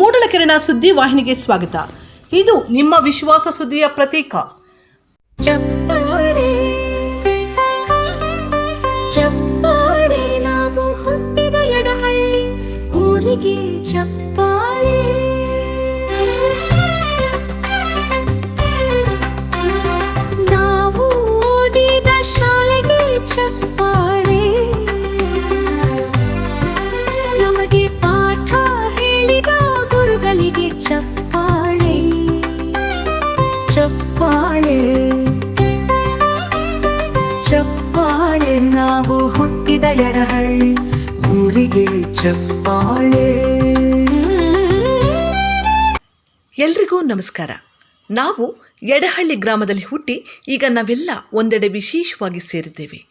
ಮೂಡಲಕೆರೆನ ಸುದ್ದಿ ವಾಹಿನಿಗೆ ಸ್ವಾಗತ. ಇದು ನಿಮ್ಮ ವಿಶ್ವಾಸ ಸುದ್ದಿಯ ಪ್ರತೀಕ. ಚಪ್ಪಾಳೆ. ನಾವು ಹುಟ್ಟಿದ ಚಪ್ಪಾಳೆ. ಊರಿಗೆ ಎಲ್ರಿಗೂ ನಮಸ್ಕಾರ. ನಾವು ಎಡಹಳ್ಳಿ ಗ್ರಾಮದಲ್ಲಿ ಹುಟ್ಟಿ ಈಗ ನಾವೆಲ್ಲ ಒಂದೆಡೆ ವಿಶೇಷವಾಗಿ ಸೇರಿದ್ದೇವೆ.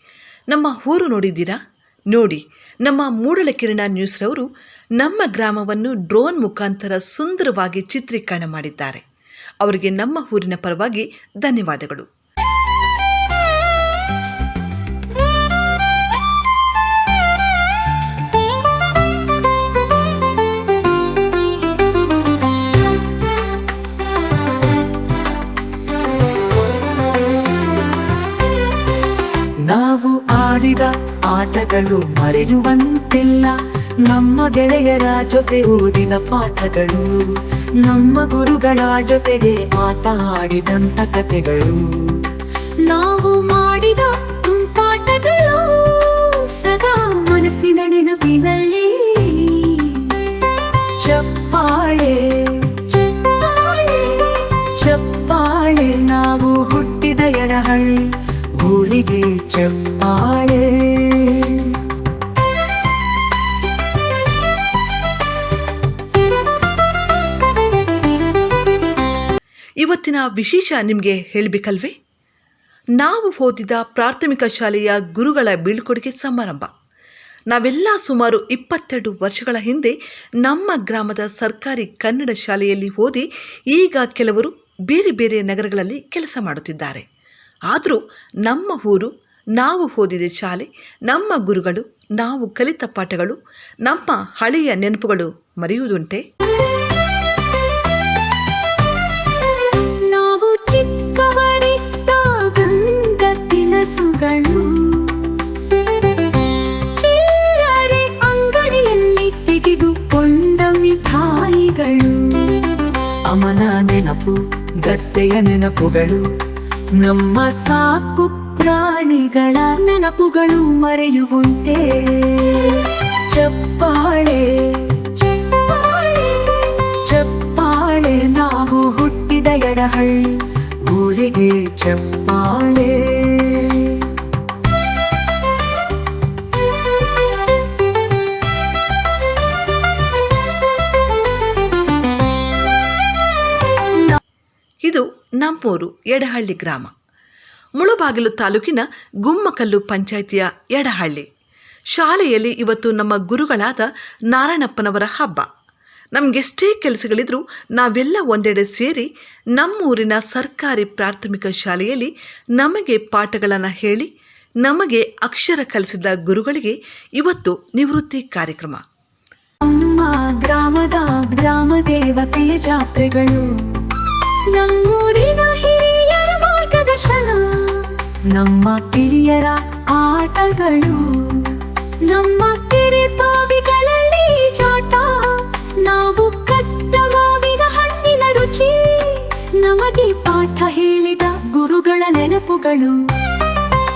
ನಮ್ಮ ಊರು ನೋಡಿದ್ದೀರಾ? ನೋಡಿ, ನಮ್ಮ ಮೂಡಲ ಮೂಡಲಕಿರಣ ನ್ಯೂಸ್ರವರು ನಮ್ಮ ಗ್ರಾಮವನ್ನು ಡ್ರೋನ್ ಮುಖಾಂತರ ಸುಂದರವಾಗಿ ಚಿತ್ರೀಕರಣ ಮಾಡಿದ್ದಾರೆ. ಅವರಿಗೆ ನಮ್ಮ ಊರಿನ ಪರವಾಗಿ ಧನ್ಯವಾದಗಳು. ಆಟಗಳು ಮರೆಯುವಂತಿಲ್ಲ. ನಮ್ಮ ಗೆಳೆಯರ ಜೊತೆ ಓದಿದ ಪಾಠಗಳು, ನಮ್ಮ ಗುರುಗಳ ಜೊತೆಗೆ ಆಟ ಆಡಿದಂತ ಕಥೆಗಳು. ನಾವು ಮಾಡಿದ ಪಾಠಗಳು ಸದಾ ಮನಸ್ಸಿನ ನೆನಪಿನಲ್ಲಿ. ಚಪ್ಪಾಳೆ ಚಪ್ಪಾಳೆ, ನಾವು ಹುಟ್ಟಿದ ಎಡಹಳ್ಳಿ ಊರಿಗೆ ಚಪ್ಪಾಳೆ. ಇವತ್ತಿನ ವಿಶೇಷ ನಿಮಗೆ ಹೇಳಬೇಕಲ್ವೇ? ನಾವು ಓದಿದ ಪ್ರಾಥಮಿಕ ಶಾಲೆಯ ಗುರುಗಳ ಬೀಳ್ಕೊಡುಗೆ ಸಮಾರಂಭ. ನಾವೆಲ್ಲ ಸುಮಾರು ಇಪ್ಪತ್ತೆರಡು ವರ್ಷಗಳ ಹಿಂದೆ ನಮ್ಮ ಗ್ರಾಮದ ಸರ್ಕಾರಿ ಕನ್ನಡ ಶಾಲೆಯಲ್ಲಿ ಓದಿ ಈಗ ಕೆಲವರು ಬೇರೆ ಬೇರೆ ನಗರಗಳಲ್ಲಿ ಕೆಲಸ ಮಾಡುತ್ತಿದ್ದಾರೆ. ಆದರೂ ನಮ್ಮ ಊರು, ನಾವು ಓದಿದ ಶಾಲೆ, ನಮ್ಮ ಗುರುಗಳು, ನಾವು ಕಲಿತ ಪಾಠಗಳು, ನಮ್ಮ ಹಳೆಯ ನೆನಪುಗಳು ಮರೆಯುವುದುಂಟೆ? ತಿನಸುಗಳು ಚಿಲ್ಲರೆ ಅಂಗಡಿಯಲ್ಲಿ ತೆಗೆದುಕೊಂಡ ಮಿಠಾಯಿಗಳು. ಅಮನ ನೆನಪು ಗದ್ದೆಯ ನೆನಪುಗಳು, ನಮ್ಮ ಸಾಕು ಪ್ರಾಣಿಗಳ ನೆನಪುಗಳು ಮರೆಯುವಂತೆ. ಚಪ್ಪಾಳೆ ಚಪ್ಪಾಳೆ, ನಾವು ಹುಟ್ಟಿದ ಎಡಹಳ್ಳಿ, ಊರಿಗೆ ಚಪ್ಪಾಳೆ. ನಮ್ಮೂರು ಎಡಹಳ್ಳಿ ಗ್ರಾಮ. ಮುಳುಬಾಗಿಲು ತಾಲೂಕಿನ ಗುಮ್ಮಕಲ್ಲು ಪಂಚಾಯಿತಿಯ ಎಡಹಳ್ಳಿ ಶಾಲೆಯಲ್ಲಿ ಇವತ್ತು ನಮ್ಮ ಗುರುಗಳಾದ ನಾರಾಯಣಪ್ಪನವರ ಹಬ್ಬ. ನಮಗೆಷ್ಟೇ ಕೆಲಸಗಳಿದ್ರೂ ನಾವೆಲ್ಲ ಒಂದೆಡೆ ಸೇರಿ ನಮ್ಮೂರಿನ ಸರ್ಕಾರಿ ಪ್ರಾಥಮಿಕ ಶಾಲೆಯಲ್ಲಿ ನಮಗೆ ಪಾಠಗಳನ್ನು ಹೇಳಿ, ನಮಗೆ ಅಕ್ಷರ ಕಲಿಸಿದ ಗುರುಗಳಿಗೆ ಇವತ್ತು ನಿವೃತ್ತಿ ಕಾರ್ಯಕ್ರಮ. ಗ್ರಾಮದ ಗ್ರಾಮ ದೇವತೆಯ ಜಾತ್ರೆಗಳು. ನಮ್ಮೂರಿನ ಹಿರಿಯರ ಮಾರ್ಗದರ್ಶನ. ನಮ್ಮ ಕಿರಿಯರ ಆಟಗಳು. ನಮ್ಮ ಕೆರೆ ಬಾವಿಗಳಲ್ಲಿ ಚಾಟ ನಾವು ಕಟ್ಟ ಮಾವಿನ ಹಣ್ಣಿನ ರುಚಿ. ನಮಗೆ ಪಾಠ ಹೇಳಿದ ಗುರುಗಳ ನೆನಪುಗಳು.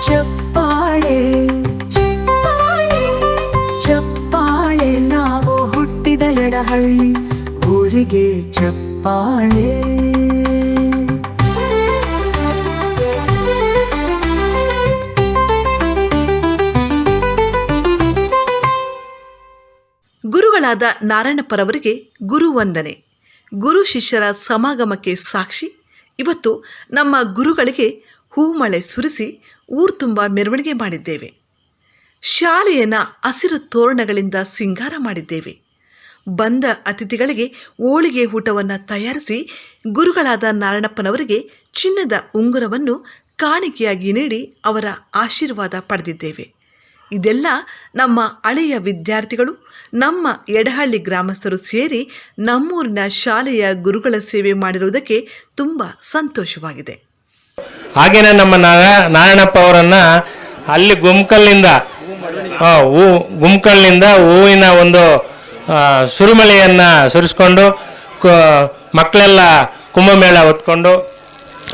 ಚಪ್ಪಾಳೆ ಚಪ್ಪಾಳೆ ಚಪ್ಪಾಳೆ ನಾವು ಹುಟ್ಟಿದ ಎಡಹಳ್ಳಿ. ಊರಿಗೆ ಚಪ್ಪಾಳೆ. ಗುರುಗಳಾದ ನಾರಾಯಣಪ್ಪರವರಿಗೆ ಗುರು ವಂದನೆ. ಗುರು ಶಿಷ್ಯರ ಸಮಾಗಮಕ್ಕೆ ಸಾಕ್ಷಿ. ಇವತ್ತು ನಮ್ಮ ಗುರುಗಳಿಗೆ ಹೂಮಳೆ ಸುರಿಸಿ ಊರು ತುಂಬ ಮೆರವಣಿಗೆ ಮಾಡಿದ್ದೇವೆ. ಶಾಲೆಯನ್ನು ಹಸಿರು ತೋರಣಗಳಿಂದ ಸಿಂಗಾರ ಮಾಡಿದ್ದೇವೆ. ಬಂದ ಅತಿಥಿಗಳಿಗೆ ಹೋಳಿಗೆ ಊಟವನ್ನು ತಯಾರಿಸಿ ಗುರುಗಳಾದ ನಾರಾಯಣಪ್ಪನವರಿಗೆ ಚಿನ್ನದ ಉಂಗುರವನ್ನು ಕಾಣಿಕೆಯಾಗಿ ನೀಡಿ ಅವರ ಆಶೀರ್ವಾದ ಪಡೆದಿದ್ದೇವೆ. ಇದೆಲ್ಲ ನಮ್ಮ ಹಳೆಯ ವಿದ್ಯಾರ್ಥಿಗಳು, ನಮ್ಮ ಎಡಹಳ್ಳಿ ಗ್ರಾಮಸ್ಥರು ಸೇರಿ ನಮ್ಮೂರಿನ ಶಾಲೆಯ ಗುರುಗಳ ಸೇವೆ ಮಾಡಿರುವುದಕ್ಕೆ ತುಂಬ ಸಂತೋಷವಾಗಿದೆ. ಹಾಗೇನೆ ನಮ್ಮ ನಾರಾ- ನಾರಾಯಣಪ್ಪ ಅವರನ್ನು ಅಲ್ಲಿ ಹೂ ಗುಮ್ಕಲ್ನಿಂದ ಹೂವಿನ ಒಂದು ಸುರುಮಳೆಯನ್ನ ಸುರಿಸ್ಕೊಂಡು ಮಕ್ಕಳೆಲ್ಲ ಕುಂಭಮೇಳ ಹೊತ್ಕೊಂಡು,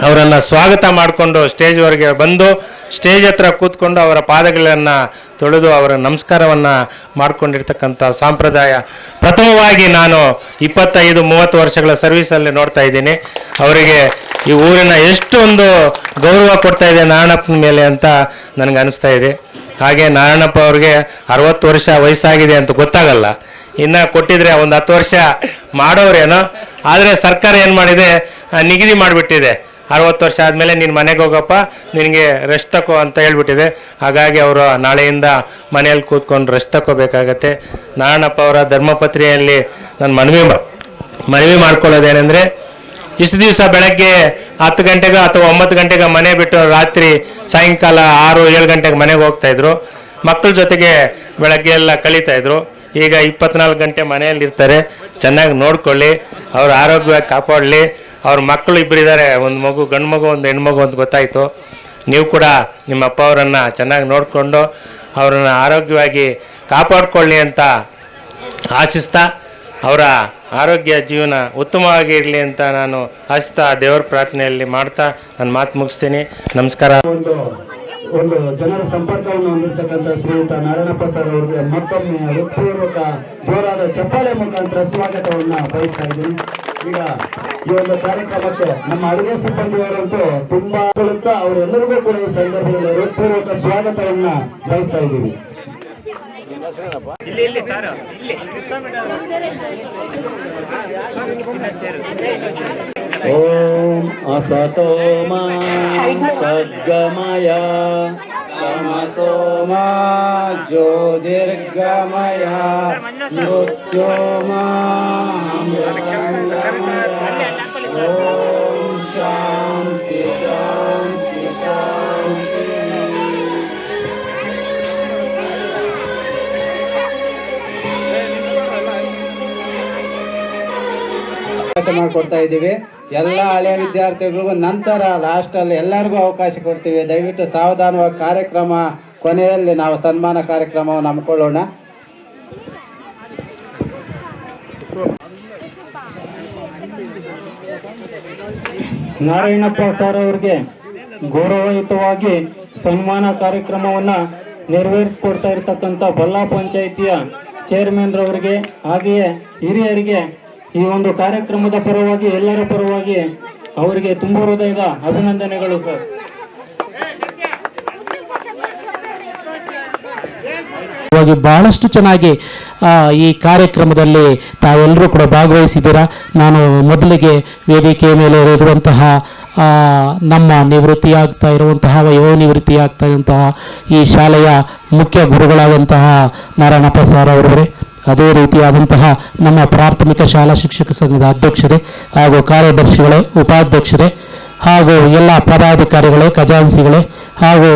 ಅವರನ್ನು ಸ್ವಾಗತ ಮಾಡಿಕೊಂಡು ಸ್ಟೇಜ್ವರೆಗೆ ಬಂದು ಸ್ಟೇಜ್ ಹತ್ರ ಕೂತ್ಕೊಂಡು ಅವರ ಪಾದಗಳನ್ನು ತೊಳೆದು ಅವರ ನಮಸ್ಕಾರವನ್ನು ಮಾಡಿಕೊಂಡಿರ್ತಕ್ಕಂಥ ಸಂಪ್ರದಾಯ. ಪ್ರಥಮವಾಗಿ ನಾನು ಇಪ್ಪತ್ತೈದು, ಮೂವತ್ತು ವರ್ಷಗಳ ಸರ್ವಿಸಲ್ಲಿ ನೋಡ್ತಾ ಇದ್ದೀನಿ. ಅವರಿಗೆ ಈ ಊರಿನ ಎಷ್ಟೊಂದು ಗೌರವ ಕೊಡ್ತಾ ಇದೆ ನಾರಾಯಣಪ್ಪನ ಮೇಲೆ ಅಂತ ನನಗೆ ಅನಿಸ್ತಾ ಇದೆ. ಹಾಗೆ ನಾರಾಯಣಪ್ಪ ಅವ್ರಿಗೆ ಅರವತ್ತು ವರ್ಷ ವಯಸ್ಸಾಗಿದೆ ಅಂತ ಗೊತ್ತಾಗಲ್ಲ. ಇನ್ನು ಕೊಟ್ಟಿದ್ರೆ ಒಂದು ಹತ್ತು ವರ್ಷ ಮಾಡೋರೇನೋ? ಆದರೆ ಸರ್ಕಾರ ಏನು ಮಾಡಿದೆ? ನಿಗದಿ ಮಾಡಿಬಿಟ್ಟಿದೆ. ಅರವತ್ತು ವರ್ಷ ಆದಮೇಲೆ ನೀನು ಮನೆಗೆ ಹೋಗಪ್ಪ, ನಿನಗೆ ರೆಸ್ಟ್ ತಗೋ ಅಂತ ಹೇಳ್ಬಿಟ್ಟಿದೆ. ಹಾಗಾಗಿ ಅವರು ನಾಳೆಯಿಂದ ಮನೆಯಲ್ಲಿ ಕೂತ್ಕೊಂಡು ರೆಸ್ಟ್ ತಗೋಬೇಕಾಗತ್ತೆ ನಾರಾಯಣಪ್ಪ ಅವರ ಧರ್ಮಪತ್ರಿಯಲ್ಲಿ ನಾನು ಮನವಿ ಮನವಿ ಮಾಡ್ಕೊಳ್ಳೋದೇನೆಂದರೆ, ಇಷ್ಟು ದಿವಸ ಬೆಳಗ್ಗೆ ಹತ್ತು ಗಂಟೆಗೆ ಅಥವಾ ಒಂಬತ್ತು ಗಂಟೆಗೆ ಮನೆ ಬಿಟ್ಟು ರಾತ್ರಿ ಸಾಯಂಕಾಲ ಆರು ಏಳು ಗಂಟೆಗೆ ಮನೆಗೆ ಹೋಗ್ತಾ ಇದ್ರು. ಮಕ್ಕಳ ಜೊತೆಗೆ ಬೆಳಗ್ಗೆ ಎಲ್ಲ ಕಳೀತಾ ಇದ್ರು. ಈಗ ಇಪ್ಪತ್ನಾಲ್ಕು ಗಂಟೆ ಮನೆಯಲ್ಲಿ ಇರ್ತಾರೆ. ಚೆನ್ನಾಗಿ ನೋಡ್ಕೊಳ್ಳಿ, ಅವ್ರ ಆರೋಗ್ಯ ಕಾಪಾಡಲಿ. ಅವ್ರ ಮಕ್ಕಳು ಇಬ್ಬರಿದ್ದಾರೆ ಒಂದು ಮಗು ಗಂಡು ಮಗು, ಒಂದು ಹೆಣ್ಮಗು ಅಂತ ಗೊತ್ತಾಯಿತು. ನೀವು ಕೂಡ ನಿಮ್ಮ ಅಪ್ಪ ಅವರನ್ನು ಚೆನ್ನಾಗಿ ನೋಡಿಕೊಂಡು ಅವರನ್ನು ಆರೋಗ್ಯವಾಗಿ ಕಾಪಾಡ್ಕೊಳ್ಳಿ ಅಂತ ಆಶಿಸ್ತಾ, ಅವರ ಆರೋಗ್ಯ ಜೀವನ ಉತ್ತಮವಾಗಿ ಇರಲಿ ಅಂತ ನಾನು ಆಶಿಸ್ತಾ ದೇವರ ಪ್ರಾರ್ಥನೆಯಲ್ಲಿ ಮಾಡ್ತಾ ನನ್ನ ಮಾತು ಮುಗಿಸ್ತೀನಿ. ನಮಸ್ಕಾರ. ಒಂದು ಜನರ ಸಂಪರ್ಕವನ್ನು ಹೊಂದಿರತಕ್ಕಂಥ ಶ್ರೀಯುತ ನಾರಾಯಣ ಸರ್ ಅವರಿಗೆ ಮತ್ತೊಮ್ಮೆ ಹೃತ್ಪೂರ್ವಕ ಜೋರಾದ ಚಪ್ಪಾಳೆ ಮುಖಾಂತರ ಸ್ವಾಗತವನ್ನ ಬಯಸ್ತಾ ಇದ್ದೀನಿ. ಈಗ ಈ ಒಂದು ಕಾರ್ಯಕ್ರಮಕ್ಕೆ ನಮ್ಮ ಅಡುಗೆ ಸಿಬ್ಬಂದಿಯವರಂತೂ ತುಂಬಾ ಅವರೆಲ್ಲರಿಗೂ ಕೂಡ ಈ ಸಂದರ್ಭದಲ್ಲಿ ಹೃತ್ಪೂರ್ವಕ ಸ್ವಾಗತವನ್ನ ಬಯಸ್ತಾ ಇದ್ದೀವಿ. ఓం అసతో మా సద్గమయ तमसो मा ज्योतिर्गमय मृत्यो मा ॐ शा ಮಾಡಿಕೊಡ್ತಾ ಇದ್ದೀವಿ. ಎಲ್ಲ ಹಳೆಯ ವಿದ್ಯಾರ್ಥಿಗಳಿಗೂ ನಂತರ ಲಾಸ್ಟ್ ಅಲ್ಲಿ ಎಲ್ಲರಿಗೂ ಅವಕಾಶ ಕೊಡ್ತೀವಿ. ದಯವಿಟ್ಟು ಸಾವಧಾನವಾಗಿ ಕಾರ್ಯಕ್ರಮ ಕೊನೆಯಲ್ಲಿ ನಾವು ಸನ್ಮಾನ ಕಾರ್ಯಕ್ರಮವನ್ನು ಹಮ್ಮಿಕೊಳ್ಳೋಣ. ನಾರಾಯಣಪ್ಪ ಸರ್ ಅವರಿಗೆ ಗೌರವಯುತವಾಗಿ ಸನ್ಮಾನ ಕಾರ್ಯಕ್ರಮವನ್ನು ನೆರವೇರಿಸಿಕೊಡ್ತಾ ಇರತಕ್ಕಂಥ ಬಲ್ಲಾ ಪಂಚಾಯಿತಿಯ ಚೇರ್ಮನ್ ರವರಿಗೆ ಹಾಗೆಯೇ ಹಿರಿಯರಿಗೆ ಈ ಒಂದು ಕಾರ್ಯಕ್ರಮದ ಪರವಾಗಿ, ಎಲ್ಲರ ಪರವಾಗಿ ಅವರಿಗೆ ತುಂಬ ಹೃದಯದ ಅಭಿನಂದನೆಗಳು ಸರ್ ಬಹಳಷ್ಟು ಚೆನ್ನಾಗಿ ಈ ಕಾರ್ಯಕ್ರಮದಲ್ಲಿ ತಾವೆಲ್ಲರೂ ಕೂಡ ಭಾಗವಹಿಸಿದ್ದೀರಾ. ನಾನು ಮೊದಲಿಗೆ ವೇದಿಕೆ ಮೇಲೆ ಇರುವಂತಹ ನಮ್ಮ ನಿವೃತ್ತಿಯಾಗ್ತಾ ಇರುವಂತಹ ವಯೋ ನಿವೃತ್ತಿಯಾಗ್ತಾ ಇರುವಂತಹ ಈ ಶಾಲೆಯ ಮುಖ್ಯ ಗುರುಗಳಾದಂತಹ ನಾರಾಯಣಪ್ಪ ಸರ್ ಅವರವರೇ ಅದೇ ರೀತಿಯಾದಂತಹ ನಮ್ಮ ಪ್ರಾಥಮಿಕ ಶಾಲಾ ಶಿಕ್ಷಕ ಸಂಘದ ಅಧ್ಯಕ್ಷರೇ ಹಾಗೂ ಕಾರ್ಯದರ್ಶಿಗಳೇ, ಉಪಾಧ್ಯಕ್ಷರೇ ಹಾಗೂ ಎಲ್ಲ ಪದಾಧಿಕಾರಿಗಳೇ ಖಜಾನ್ಸಿಗಳೇ ಹಾಗೂ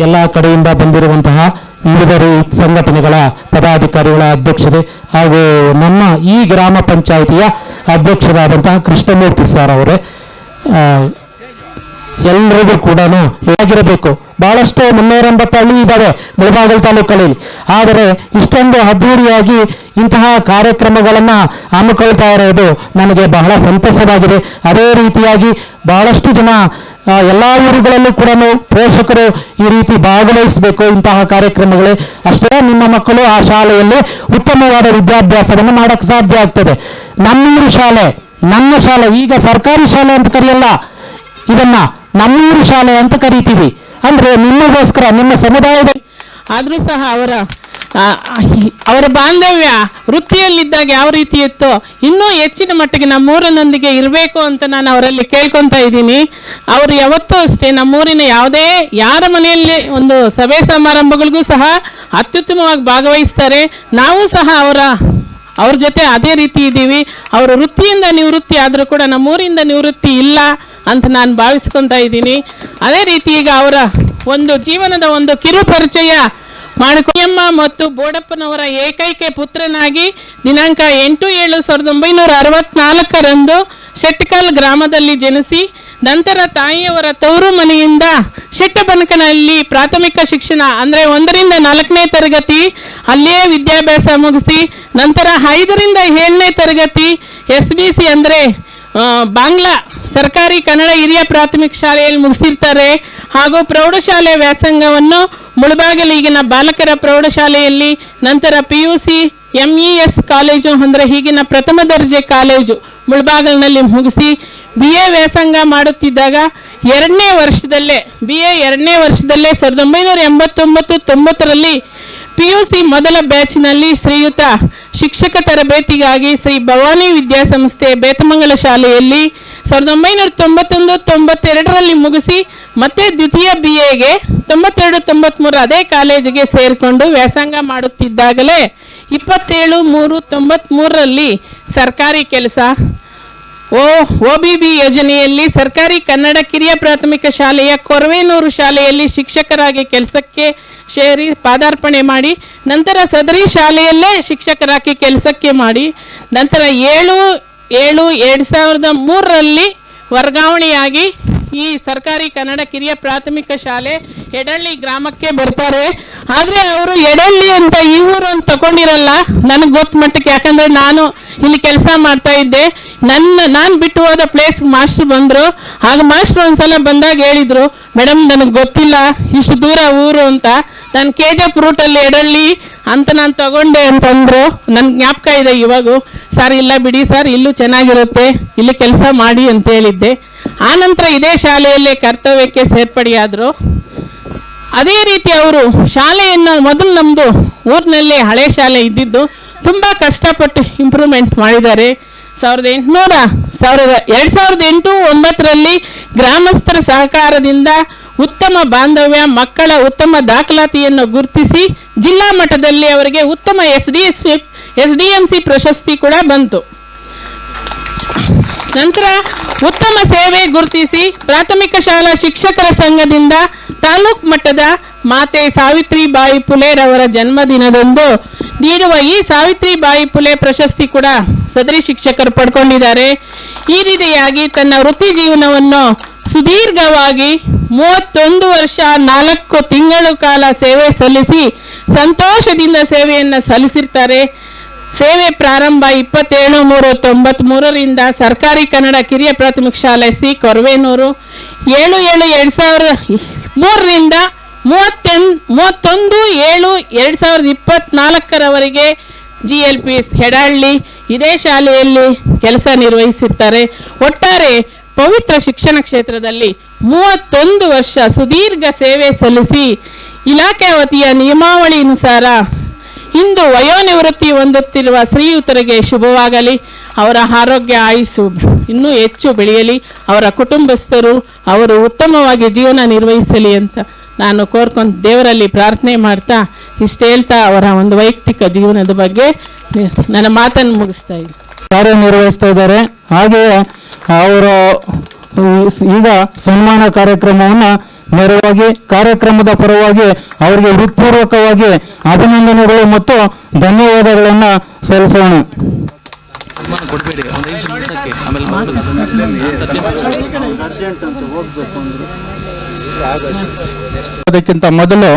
ಎಲ್ಲ ಕಡೆಯಿಂದ ಬಂದಿರುವಂತಹ ವಿವಿಧ ಸಂಘಟನೆಗಳ ಪದಾಧಿಕಾರಿಗಳ ಅಧ್ಯಕ್ಷರೇ ಹಾಗೂ ನಮ್ಮ ಈ ಗ್ರಾಮ ಪಂಚಾಯಿತಿಯ ಅಧ್ಯಕ್ಷರಾದಂತಹ ಕೃಷ್ಣಮೂರ್ತಿ ಸರ್ ಅವರೇ ಎಲ್ಲರಿಗೂ ಕೂಡ ಹೇಗಿರಬೇಕು ಬಹಳಷ್ಟು ಮುನ್ನೂರ ಎಂಬತ್ತು ಹಳ್ಳಿ ಇದ್ದಾವೆ ಮುಳಬಾಗಲ್ ತಾಲೂಕಲ್ಲಿ. ಆದರೆ ಇಷ್ಟೊಂದು ಅದ್ದೂರಿಯಾಗಿ ಇಂತಹ ಕಾರ್ಯಕ್ರಮಗಳನ್ನು ಹಮ್ಮಿಕೊಳ್ತಾ ಇರೋದು ನನಗೆ ಬಹಳ ಸಂತಸವಾಗಿದೆ. ಅದೇ ರೀತಿಯಾಗಿ ಬಹಳಷ್ಟು ಜನ ಎಲ್ಲ ಊರುಗಳಲ್ಲೂ ಕೂಡ ಪೋಷಕರು ಈ ರೀತಿ ಭಾಗವಹಿಸಬೇಕು ಇಂತಹ ಕಾರ್ಯಕ್ರಮಗಳು. ಅಷ್ಟೇ ನಿಮ್ಮ ಮಕ್ಕಳು ಆ ಶಾಲೆಯಲ್ಲಿ ಉತ್ತಮವಾದ ವಿದ್ಯಾಭ್ಯಾಸವನ್ನು ಮಾಡಕ್ಕೆ ಸಾಧ್ಯ ಆಗ್ತದೆ. ನಮ್ಮೂರು ಶಾಲೆ, ನನ್ನ ಶಾಲೆ, ಈಗ ಸರ್ಕಾರಿ ಶಾಲೆ ಅಂತ ಕರೆಯಲ್ಲ, ಇದನ್ನ ನಮ್ಮೂರು ಶಾಲೆ ಅಂತ ಕರಿತೀವಿ. ಅಂದ್ರೆ ನಿಮ್ಮಗೋಸ್ಕರ ನಿಮ್ಮ ಸಮುದಾಯದ ಆದರೂ ಸಹ ಅವರ ಅವರ ಬಾಂಧವ್ಯ ವೃತ್ತಿಯಲ್ಲಿದ್ದಾಗ ಯಾವ ರೀತಿ ಇತ್ತೋ, ಇನ್ನೂ ಹೆಚ್ಚಿನ ಮಟ್ಟಿಗೆ ನಮ್ಮೂರಿನೊಂದಿಗೆ ಇರಬೇಕು ಅಂತ ನಾನು ಅವರಲ್ಲಿ ಕೇಳ್ಕೊತಾ ಇದ್ದೀನಿ. ಅವರು ಯಾವತ್ತೂ ಅಷ್ಟೇ, ನಮ್ಮೂರಿನ ಯಾವುದೇ, ಯಾರ ಮನೆಯಲ್ಲಿ ಒಂದು ಸಭೆ ಸಮಾರಂಭಗಳಿಗೂ ಸಹ ಅತ್ಯುತ್ತಮವಾಗಿ ಭಾಗವಹಿಸ್ತಾರೆ. ನಾವು ಸಹ ಅವರ, ಅವ್ರ ಜೊತೆ ಅದೇ ರೀತಿ ಇದ್ದೀವಿ. ಅವರ ವೃತ್ತಿಯಿಂದ ನಿವೃತ್ತಿ ಆದರೂ ಕೂಡ ನಮ್ಮೂರಿಂದ ನಿವೃತ್ತಿ ಇಲ್ಲ. ಅಂತ ನಾನು ಭಾವಿಸ್ಕೊತಾ ಇದ್ದೀನಿ. ಅದೇ ರೀತಿ ಈಗ ಅವರ ಒಂದು ಜೀವನದ ಒಂದು ಕಿರು ಪರಿಚಯ ಮಾಡಿಕೊಯಮ್ಮ ಮತ್ತು ಬೋಡಪ್ಪನವರ ಏಕೈಕ ಪುತ್ರನಾಗಿ ದಿನಾಂಕ ಎಂಟು ಏಳು ಸಾವಿರದ ಒಂಬೈನೂರ ಅರವತ್ನಾಲ್ಕರಂದು ಶೆಟ್ಕಲ್ ಗ್ರಾಮದಲ್ಲಿ ಜನಿಸಿ, ನಂತರ ತಾಯಿಯವರ ತೌರು ಮನೆಯಿಂದ ಶೆಟ್ಟಬನಕನಲ್ಲಿ ಪ್ರಾಥಮಿಕ ಶಿಕ್ಷಣ ಅಂದರೆ ಒಂದರಿಂದ ನಾಲ್ಕನೇ ತರಗತಿ ಅಲ್ಲಿಯೇ ವಿದ್ಯಾಭ್ಯಾಸ ಮುಗಿಸಿ, ನಂತರ ಐದರಿಂದ ಏಳನೇ ತರಗತಿ ಎಸ್ ಬಿ ಸಿ ಅಂದರೆ ಬಾಂಗ್ಲಾ ಸರ್ಕಾರಿ ಕನ್ನಡ ಹಿರಿಯ ಪ್ರಾಥಮಿಕ ಶಾಲೆಯಲ್ಲಿ ಮುಗಿಸಿರ್ತಾರೆ. ಹಾಗೂ ಪ್ರೌಢಶಾಲೆ ವ್ಯಾಸಂಗವನ್ನು ಮುಳಬಾಗಿಲು ಈಗಿನ ಬಾಲಕರ ಪ್ರೌಢಶಾಲೆಯಲ್ಲಿ, ನಂತರ P U C M E S college, ಅಂದರೆ ಈಗಿನ ಪ್ರಥಮ ದರ್ಜೆ ಕಾಲೇಜು ಮುಳಬಾಗಿಲಿನಲ್ಲಿ ಮುಗಿಸಿ ಬಿ ಎ ವ್ಯಾಸಂಗ ಮಾಡುತ್ತಿದ್ದಾಗ ಎರಡನೇ ವರ್ಷದಲ್ಲೇ ಬಿ ಎ ಎರಡನೇ ವರ್ಷದಲ್ಲೇ ಸಾವಿರದ ಒಂಬೈನೂರ ಎಂಬತ್ತೊಂಬತ್ತು ತೊಂಬತ್ತರಲ್ಲಿ ಪಿ ಯು ಸಿ ಮೊದಲ ಬ್ಯಾಚ್ನಲ್ಲಿ ಶ್ರೀಯುತ ಶಿಕ್ಷಕ ತರಬೇತಿಗಾಗಿ ಶ್ರೀ ಭವಾನಿ ವಿದ್ಯಾಸಂಸ್ಥೆ ಬೇತಮಂಗಲ ಶಾಲೆಯಲ್ಲಿ ಸಾವಿರದ ಒಂಬೈನೂರ ತೊಂಬತ್ತೊಂದು ತೊಂಬತ್ತೆರಡರಲ್ಲಿ ಮುಗಿಸಿ ಮತ್ತೆ ದ್ವಿತೀಯ ಬಿ ಎಗೆ ತೊಂಬತ್ತೆರಡು ತೊಂಬತ್ತ್ಮೂರು ಅದೇ ಕಾಲೇಜಿಗೆ ಸೇರಿಕೊಂಡು ವ್ಯಾಸಂಗ ಮಾಡುತ್ತಿದ್ದಾಗಲೇ ಇಪ್ಪತ್ತೇಳು ಮೂರು ತೊಂಬತ್ತ್ಮೂರರಲ್ಲಿ ಸರ್ಕಾರಿ ಕೆಲಸ ಓ ಒ ಬಿ ಬಿ ಯೋಜನೆಯಲ್ಲಿ ಸರ್ಕಾರಿ ಕನ್ನಡ ಕಿರಿಯ ಪ್ರಾಥಮಿಕ ಶಾಲೆಯ ಕೊರವೇನೂರು ಶಾಲೆಯಲ್ಲಿ ಶಿಕ್ಷಕರಾಗಿ ಕೆಲಸಕ್ಕೆ ಸೇರಿ ಪಾದಾರ್ಪಣೆ ಮಾಡಿ, ನಂತರ ಸದರಿ ಶಾಲೆಯಲ್ಲೇ ಶಿಕ್ಷಕರಾಗಿ ಕೆಲಸಕ್ಕೆ ಮಾಡಿ, ನಂತರ ಏಳು ಏಳು, ಎರಡು ಸಾವಿರದ ಮೂರರಲ್ಲಿ ವರ್ಗಾವಣೆಯಾಗಿ ಈ ಸರ್ಕಾರಿ ಕನ್ನಡ ಕಿರಿಯ ಪ್ರಾಥಮಿಕ ಶಾಲೆ ಎಡಳ್ಳಿ ಗ್ರಾಮಕ್ಕೆ ಬರ್ತಾರೆ. ಆದರೆ ಅವರು ಎಡಳ್ಳಿ ಅಂತ ಈ ಊರು ಅಂತ ತಗೊಂಡಿರಲ್ಲ, ನನಗೆ ಗೊತ್ತ ಮಟ್ಟಕ್ಕೆ. ಯಾಕಂದರೆ ನಾನು ಇಲ್ಲಿ ಕೆಲಸ ಮಾಡ್ತಾ ಇದ್ದೆ. ನನ್ನ, ನಾನು ಬಿಟ್ಟು ಹೋದ ಪ್ಲೇಸ್ ಮಾಸ್ಟ್ರು ಬಂದರು. ಆಗ ಮಾಸ್ಟ್ರು ಒಂದ್ಸಲ ಬಂದಾಗ ಹೇಳಿದರು ಮೇಡಮ್ ನನಗೆ ಗೊತ್ತಿಲ್ಲ, ಇಷ್ಟು ದೂರ ಊರು ಅಂತ. ನಾನು ಕೆ ಜಿ ಎಫ್ ರೂಟಲ್ಲಿ ಎಡಳ್ಳಿ ಅಂತ ನಾನು ತಗೊಂಡೆ ಅಂತಂದರು. ನನ್ನ ಜ್ಞಾಪಕ ಇದೆ ಇವಾಗೂ. ಸರ್, ಇಲ್ಲ ಬಿಡಿ ಸರ್, ಇಲ್ಲೂ ಚೆನ್ನಾಗಿರುತ್ತೆ. ಇಲ್ಲಿ ಕೆಲಸ ಮಾಡಿ ಅಂತ ಹೇಳಿದ್ದೆ. ಆನಂತರ ಇದೇ ಶಾಲೆಯಲ್ಲೇ ಕರ್ತವ್ಯಕ್ಕೆ ಸೇರ್ಪಡೆಯಾದರು. ಅದೇ ರೀತಿ ಅವರು ಶಾಲೆಯನ್ನು ಮೊದಲು ನಮ್ಮದು ಊರಿನಲ್ಲಿ ಹಳೆ ಶಾಲೆ ಇದ್ದಿದ್ದು, ತುಂಬ ಕಷ್ಟಪಟ್ಟು ಇಂಪ್ರೂವ್ಮೆಂಟ್ ಮಾಡಿದ್ದಾರೆ. ಸಾವಿರದ ಎಂಟುನೂರ, ಸಾವಿರದ ಎರಡು ಸಾವಿರದ ಎಂಟು ಒಂಬತ್ತರಲ್ಲಿ ಗ್ರಾಮಸ್ಥರ ಸಹಕಾರದಿಂದ ಉತ್ತಮ ಬಾಂಧವ್ಯ, ಮಕ್ಕಳ ಉತ್ತಮ ದಾಖಲಾತಿಯನ್ನು ಗುರುತಿಸಿ ಜಿಲ್ಲಾ ಮಟ್ಟದಲ್ಲಿ ಅವರಿಗೆ ಉತ್ತಮ S D S S D M C ಪ್ರಶಸ್ತಿ ಕೂಡ ಬಂತು. ನಂತರ ಉತ್ತಮ ಸೇವೆ ಗುರುತಿಸಿ ಪ್ರಾಥಮಿಕ ಶಾಲಾ ಶಿಕ್ಷಕರ ಸಂಘದಿಂದ ತಾಲೂಕು ಮಟ್ಟದ ಮಾತೆ ಸಾವಿತ್ರಿಬಾಯಿ ಪುಲೆರವರ ಜನ್ಮದಿನದಂದು ನೀಡುವ ಈ ಸಾವಿತ್ರಿಬಾಯಿ ಪುಲೆ ಪ್ರಶಸ್ತಿ ಕೂಡ ಸದರಿ ಶಿಕ್ಷಕರು ಪಡ್ಕೊಂಡಿದ್ದಾರೆ. ಈ ರೀತಿಯಾಗಿ ತನ್ನ ವೃತ್ತಿ ಜೀವನವನ್ನು ಸುದೀರ್ಘವಾಗಿ ಮೂವತ್ತೊಂದು ವರ್ಷ ನಾಲ್ಕು ತಿಂಗಳು ಕಾಲ ಸೇವೆ ಸಲ್ಲಿಸಿ ಸಂತೋಷದಿಂದ ಸೇವೆಯನ್ನು ಸಲ್ಲಿಸಿರ್ತಾರೆ. ಸೇವೆ ಪ್ರಾರಂಭ ಇಪ್ಪತ್ತೇಳು ಮೂರು ತೊಂಬತ್ಮೂರರಿಂದ ಸರ್ಕಾರಿ ಕನ್ನಡ ಕಿರಿಯ ಪ್ರಾಥಮಿಕ ಶಾಲೆ ಸಿ ಕೊರವೇನೂರು. ಏಳು ಏಳು ಎರಡು ಸಾವಿರದ ಮೂರರಿಂದ ಮೂವತ್ತೆನ್ ಮೂವತ್ತೊಂದು ಏಳು ಎರಡು ಸಾವಿರದ ಇಪ್ಪತ್ತ್ನಾಲ್ಕರವರೆಗೆ G L P S Hedahalli ಇದೇ ಶಾಲೆಯಲ್ಲಿ ಕೆಲಸ ನಿರ್ವಹಿಸಿರ್ತಾರೆ. ಒಟ್ಟಾರೆ ಪವಿತ್ರ ಶಿಕ್ಷಣ ಕ್ಷೇತ್ರದಲ್ಲಿ ಮೂವತ್ತೊಂದು ವರ್ಷ ಸುದೀರ್ಘ ಸೇವೆ ಸಲ್ಲಿಸಿ ಇಲಾಖೆ ವತಿಯ ನಿಯಮಾವಳಿ ಅನುಸಾರ ಇಂದು ವಯೋನಿವೃತ್ತಿ ಹೊಂದುತ್ತಿರುವ ಶ್ರೀಯುತರಿಗೆ ಶುಭವಾಗಲಿ. ಅವರ ಆರೋಗ್ಯ ಆಯುಸ್ಸು ಇನ್ನೂ ಹೆಚ್ಚು ಬೆಳೆಯಲಿ. ಅವರ ಕುಟುಂಬಸ್ಥರು ಅವರು ಉತ್ತಮವಾಗಿ ಜೀವನ ನಿರ್ವಹಿಸಲಿ ಅಂತ ನಾನು ಕೋರ್ಕೊಂಡು ದೇವರಲ್ಲಿ ಪ್ರಾರ್ಥನೆ ಮಾಡ್ತಾ ಇಷ್ಟು ಹೇಳ್ತಾ ಅವರ ಒಂದು ವೈಯಕ್ತಿಕ ಜೀವನದ ಬಗ್ಗೆ ನನ್ನ ಮಾತನ್ನು ಮುಗಿಸ್ತಾ ಇದ್ದೀನಿ. ಕಾರ್ಯನಿರ್ವಹಿಸ್ತಾ ಇದ್ದಾರೆ. ಹಾಗೆಯೇ ಅವರು ಈಗ ಸನ್ಮಾನ ಕಾರ್ಯಕ್ರಮವನ್ನು ನೇರವಾಗಿ ಕಾರ್ಯಕ್ರಮದ ಪರವಾಗಿ ಅವರಿಗೆ ಹೃತ್ಪೂರ್ವಕವಾಗಿ ಅಭಿನಂದನೆಗಳು ಮತ್ತು ಧನ್ಯವಾದಗಳನ್ನು ಸಲ್ಲಿಸೋಣ. ಅದಕ್ಕಿಂತ ಮೊದಲು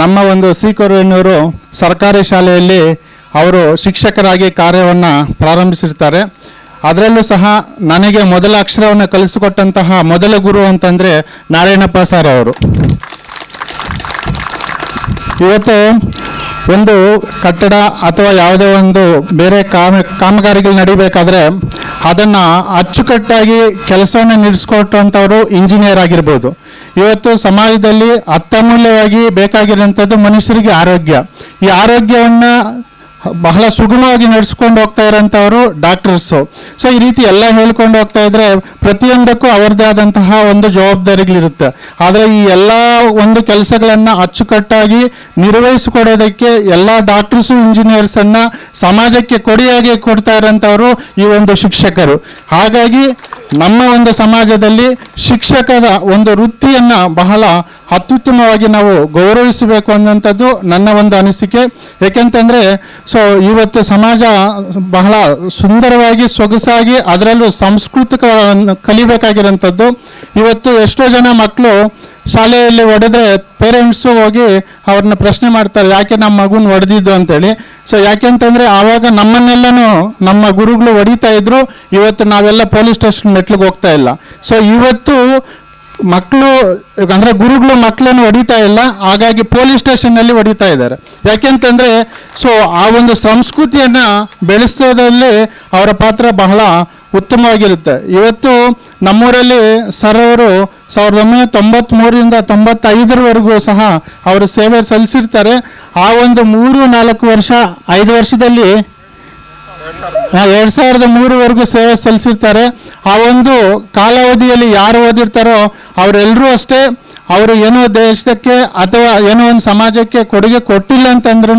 ನಮ್ಮ ಒಂದು ಶ್ರೀಕೊರವನ್ನೂರು ಸರ್ಕಾರಿ ಶಾಲೆಯಲ್ಲಿ ಅವರು ಶಿಕ್ಷಕರಾಗಿ ಕಾರ್ಯವನ್ನು ಪ್ರಾರಂಭಿಸಿರ್ತಾರೆ. ಅದರಲ್ಲೂ ಸಹ ನನಗೆ ಮೊದಲ ಅಕ್ಷರವನ್ನು ಕಲಿಸಿಕೊಟ್ಟಂತಹ ಮೊದಲ ಗುರು ಅಂತಂದರೆ ನಾರಾಯಣಪ್ಪ ಸರ್ ಅವರು. ಇವತ್ತು ಒಂದು ಕಟ್ಟಡ ಅಥವಾ ಯಾವುದೇ ಒಂದು ಬೇರೆ ಕಾಮ, ಕಾಮಗಾರಿಗಳು ನಡಿಬೇಕಾದ್ರೆ ಅದನ್ನು ಅಚ್ಚುಕಟ್ಟಾಗಿ ಕೆಲಸವನ್ನು ನಡೆಸ್ಕೊಟ್ಟಂಥವ್ರು ಇಂಜಿನಿಯರ್ ಆಗಿರ್ಬೋದು. ಇವತ್ತು ಸಮಾಜದಲ್ಲಿ ಅತ್ಯಮೂಲ್ಯವಾಗಿ ಬೇಕಾಗಿರೋಂಥದ್ದು ಮನುಷ್ಯರಿಗೆ ಆರೋಗ್ಯ. ಈ ಆರೋಗ್ಯವನ್ನು ಬಹಳ ಸುಗಮವಾಗಿ ನಡೆಸ್ಕೊಂಡು ಹೋಗ್ತಾ ಇರೋಂಥವರು ಡಾಕ್ಟರ್ಸು. ಸೊ ಈ ರೀತಿ ಎಲ್ಲ ಹೇಳ್ಕೊಂಡು ಹೋಗ್ತಾ ಇದ್ರೆ ಪ್ರತಿಯೊಂದಕ್ಕೂ ಅವರದೇ ಆದಂತಹ ಒಂದು ಜವಾಬ್ದಾರಿಗಳಿರುತ್ತೆ. ಆದರೆ ಈ ಎಲ್ಲ ಒಂದು ಕೆಲಸಗಳನ್ನು ಅಚ್ಚುಕಟ್ಟಾಗಿ ನಿರ್ವಹಿಸಿಕೊಡೋದಕ್ಕೆ ಎಲ್ಲ ಡಾಕ್ಟರ್ಸು ಇಂಜಿನಿಯರ್ಸನ್ನು ಸಮಾಜಕ್ಕೆ ಕೊಡಿಯಾಗಿ ಕೊಡ್ತಾ ಇರೋಂಥವ್ರು ಈ ಒಂದು ಶಿಕ್ಷಕರು. ಹಾಗಾಗಿ ನಮ್ಮ ಒಂದು ಸಮಾಜದಲ್ಲಿ ಶಿಕ್ಷಕರ ಒಂದು ವೃತ್ತಿಯನ್ನು ಬಹಳ ಅತ್ಯುತ್ತಮವಾಗಿ ನಾವು ಗೌರವಿಸಬೇಕು ಅನ್ನೋಂಥದ್ದು ನನ್ನ ಒಂದು ಅನಿಸಿಕೆ. ಏಕೆಂತಂದರೆ, ಸೊ ಇವತ್ತು ಸಮಾಜ ಬಹಳ ಸುಂದರವಾಗಿ, ಸೊಗಸಾಗಿ, ಅದರಲ್ಲೂ ಸಂಸ್ಕೃತಿಕ ಕಲಿಬೇಕಾಗಿರೋಂಥದ್ದು ಇವತ್ತು ಎಷ್ಟೋ ಜನ ಮಕ್ಕಳು ಶಾಲೆಯಲ್ಲಿ ಹೊಡೆದ್ರೆ ಪೇರೆಂಟ್ಸು ಹೋಗಿ ಅವ್ರನ್ನ ಪ್ರಶ್ನೆ ಮಾಡ್ತಾರೆ, ಯಾಕೆ ನಮ್ಮ ಮಗುನ ಹೊಡೆದಿದ್ದು? ಅಂತೇಳಿ. ಸೊ ಯಾಕೆಂತಂದರೆ ಆವಾಗ ನಮ್ಮನ್ನೆಲ್ಲನೂ ನಮ್ಮ ಗುರುಗಳು ಹೊಡಿತಾ ಇದ್ರು. ಇವತ್ತು ನಾವೆಲ್ಲ ಪೊಲೀಸ್ ಸ್ಟೇಷನ್ ಮೆಟ್ಲಿಗೆ ಹೋಗ್ತಾ ಇಲ್ಲ. ಸೊ ಇವತ್ತು ಮಕ್ಕಳು, ಅಂದ್ರೆ ಗುರುಗಳು ಮಕ್ಕಳನ್ನು ಹೊಡಿತಾ ಇಲ್ಲ, ಹಾಗಾಗಿ ಪೊಲೀಸ್ ಸ್ಟೇಷನ್ನಲ್ಲಿ ಹೊಡಿತಾ ಇದ್ದಾರೆ. ಯಾಕೆಂತಂದ್ರೆ ಸೊ, ಆ ಒಂದು ಸಂಸ್ಕೃತಿಯನ್ನ ಬೆಳೆಸೋದ್ರಲ್ಲಿ ಅವರ ಪಾತ್ರ ಬಹಳ ಉತ್ತಮವಾಗಿರುತ್ತೆ. ಇವತ್ತು ನಮ್ಮೂರಲ್ಲಿ ಸರ್ ಅವರು ಸಾವಿರದ ಒಂಬೈನೂರ ತೊಂಬತ್ಮೂರರಿಂದ ತೊಂಬತ್ತೈದರವರೆಗೂ ಸಹ ಅವರು ಸೇವೆ ಸಲ್ಲಿಸಿರ್ತಾರೆ. ಆ ಒಂದು ಮೂರು ನಾಲ್ಕು ವರ್ಷ, ಐದು ವರ್ಷದಲ್ಲಿ ಎರಡು ಸಾವಿರದ ಮೂರವರೆಗೂ ಸೇವೆ ಸಲ್ಲಿಸಿರ್ತಾರೆ. ಆ ಒಂದು ಕಾಲಾವಧಿಯಲ್ಲಿ ಯಾರು ಓದಿರ್ತಾರೋ ಅವರೆಲ್ಲರೂ ಅಷ್ಟೇ ಅವರು ಏನೋ ದೇಶಕ್ಕೆ ಅಥವಾ ಏನೋ ಒಂದು ಸಮಾಜಕ್ಕೆ ಕೊಡುಗೆ ಕೊಟ್ಟಿಲ್ಲ ಅಂತಂದ್ರೂ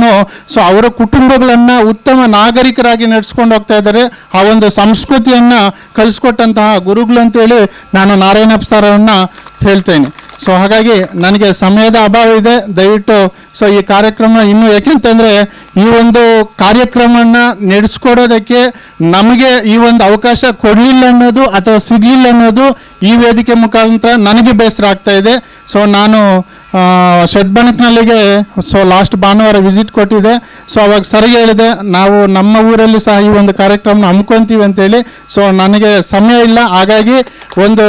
ಸೊ ಅವರ ಕುಟುಂಬಗಳನ್ನು ಉತ್ತಮ ನಾಗರಿಕರಾಗಿ ನಡೆಸ್ಕೊಂಡು ಹೋಗ್ತಾ ಇದ್ದಾರೆ. ಆ ಒಂದು ಸಂಸ್ಕೃತಿಯನ್ನು ಕಲಿಸ್ಕೊಟ್ಟಂತಹ ಗುರುಗಳು ಅಂತೇಳಿ ನಾನು ನಾರಾಯಣ ಸರ್ ಅವ್ರನ್ನ ಹೇಳ್ತೇನೆ. ಸೊ ಹಾಗಾಗಿ ನನಗೆ ಸಮಯದ ಅಭಾವ ಇದೆ. ದಯವಿಟ್ಟು ಸೊ ಈ ಕಾರ್ಯಕ್ರಮ ಇನ್ನೂ ಯಾಕೆಂತಂದರೆ, ಈ ಒಂದು ಕಾರ್ಯಕ್ರಮನ ನಡೆಸ್ಕೊಡೋದಕ್ಕೆ ನಮಗೆ ಈ ಒಂದು ಅವಕಾಶ ಕೊಡಲಿಲ್ಲ ಅನ್ನೋದು ಅಥವಾ ಸಿಗಲಿಲ್ಲ ಅನ್ನೋದು ಈ ವೇದಿಕೆ ಮುಖಾಂತರ ನನಗೆ ಬೇಸರ ಆಗ್ತಾ ಇದೆ. ಸೊ ನಾನು ಷಡ್ಬಣಕ್ನಲ್ಲಿಗೆ ಸೊ ಲಾಸ್ಟ್ ಭಾನುವಾರ ವಿಸಿಟ್ ಕೊಟ್ಟಿದೆ ಸೊ ಅವಾಗ ಸರಿ ಹೇಳಿದೆ, ನಾವು ನಮ್ಮ ಊರಲ್ಲಿ ಸಹ ಈ ಒಂದು ಕಾರ್ಯಕ್ರಮನ ಹಮ್ಕೊತೀವಿ ಅಂತೇಳಿ. ಸೊ ನನಗೆ ಸಮಯ ಇಲ್ಲ. ಹಾಗಾಗಿ ಒಂದು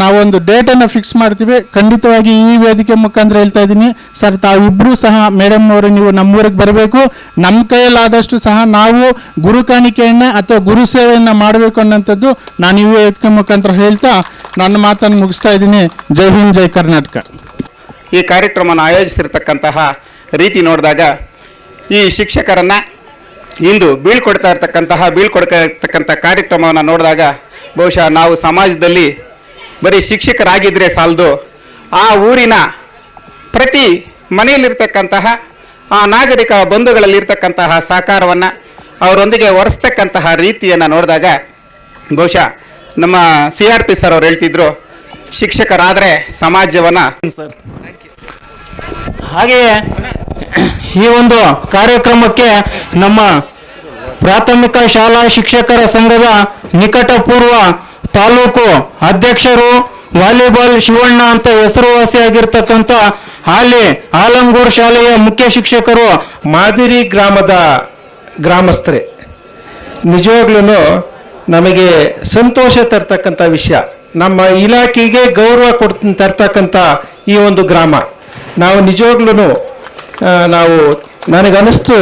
ನಾವೊಂದು ಡೇಟನ್ನು ಫಿಕ್ಸ್ ಮಾಡ್ತೀವಿ. ಖಂಡಿತವಾಗಿ ಈ ವೇದಿಕೆ ಮುಖಾಂತರ ಹೇಳ್ತಾ ಇದ್ದೀನಿ. ಸರ್ ತಾವಿಬ್ಬರೂ ಸಹ ಮೇಡಮ್ ಅವರು ನೀವು ನಮ್ಮೂರಿಗೆ ಬರಬೇಕು. ನಮ್ಮ ಕೈಯಲ್ಲಾದಷ್ಟು ಸಹ ನಾವು ಗುರು ಕಾಣಿಕೆಯನ್ನು ಅಥವಾ ಗುರು ಸೇವೆಯನ್ನು ಮಾಡಬೇಕು ಅನ್ನೋಂಥದ್ದು ನಾನು ಈ ವೇದಿಕೆ ಮುಖಾಂತರ ಹೇಳ್ತಾ ನನ್ನ ಮಾತನ್ನು ಮುಗಿಸ್ತಾ ಇದ್ದೀನಿ. ಜೈ ಹಿಂದ್, ಜೈ ಕರ್ನಾಟಕ. ಈ ಕಾರ್ಯಕ್ರಮವನ್ನು ಆಯೋಜಿಸಿರ್ತಕ್ಕಂತಹ ರೀತಿ ನೋಡಿದಾಗ ಈ ಶಿಕ್ಷಕರನ್ನು ಇಂದು ಬೀಳ್ಕೊಡ್ತಾ ಇರ್ತಕ್ಕಂತಹ, ಬೀಳ್ಕೊಡ್ತಾ ಇರ್ತಕ್ಕಂಥ ಕಾರ್ಯಕ್ರಮವನ್ನು ನೋಡಿದಾಗ ಬಹುಶಃ ನಾವು ಸಮಾಜದಲ್ಲಿ ಬರೀ ಶಿಕ್ಷಕರಾಗಿದ್ದರೆ ಸಾಲದು. ಆ ಊರಿನ ಪ್ರತಿ ಮನೆಯಲ್ಲಿರ್ತಕ್ಕಂತಹ, ಆ ನಾಗರಿಕ ಬಂಧುಗಳಲ್ಲಿರ್ತಕ್ಕಂತಹ ಸಹಕಾರವನ್ನು ಅವರೊಂದಿಗೆ ಒರೆಸ್ತಕ್ಕಂತಹ ರೀತಿಯನ್ನು ನೋಡಿದಾಗ ಬಹುಶಃ ನಮ್ಮ ಸಿ ಆರ್ ಪಿ ಸರ್ ಅವ್ರು ಹೇಳ್ತಿದ್ರು, ಶಿಕ್ಷಕರಾದರೆ ಸಮಾಜವನ್ನು ಹಾಗೆಯೇ ಈ ಒಂದು ಕಾರ್ಯಕ್ರಮಕ್ಕೆ ನಮ್ಮ ಪ್ರಾಥಮಿಕ ಶಾಲಾ ಶಿಕ್ಷಕರ ಸಂಘದ ನಿಕಟಪೂರ್ವ ತಾಲೂಕು ಅಧ್ಯಕ್ಷರು ವಾಲಿಬಾಲ್ ಶಿವಣ್ಣ ಅಂತ ಹೆಸರುವಾಸಿಯಾಗಿರ್ತಕ್ಕಂಥ ಹಾಲಿ ಆಲಂಗೂರ್ ಶಾಲೆಯ ಮುಖ್ಯ ಶಿಕ್ಷಕರು ಮಾದಿರಿ ಗ್ರಾಮದ ಗ್ರಾಮಸ್ಥರೇ. ನಿಜವಾಗ್ಲೂ ನಮಗೆ ಸಂತೋಷ ತರ್ತಕ್ಕಂಥ ವಿಷಯ. ನಮ್ಮ ಇಲಾಖೆಗೆ ಗೌರವ ಕೊಡ್ ತರ್ತಕ್ಕಂಥ ಈ ಒಂದು ಗ್ರಾಮ. ನಾವು ನಿಜವಾಗ್ಲೂ ನಾವು ನನಗನ್ನಿಸ್ತು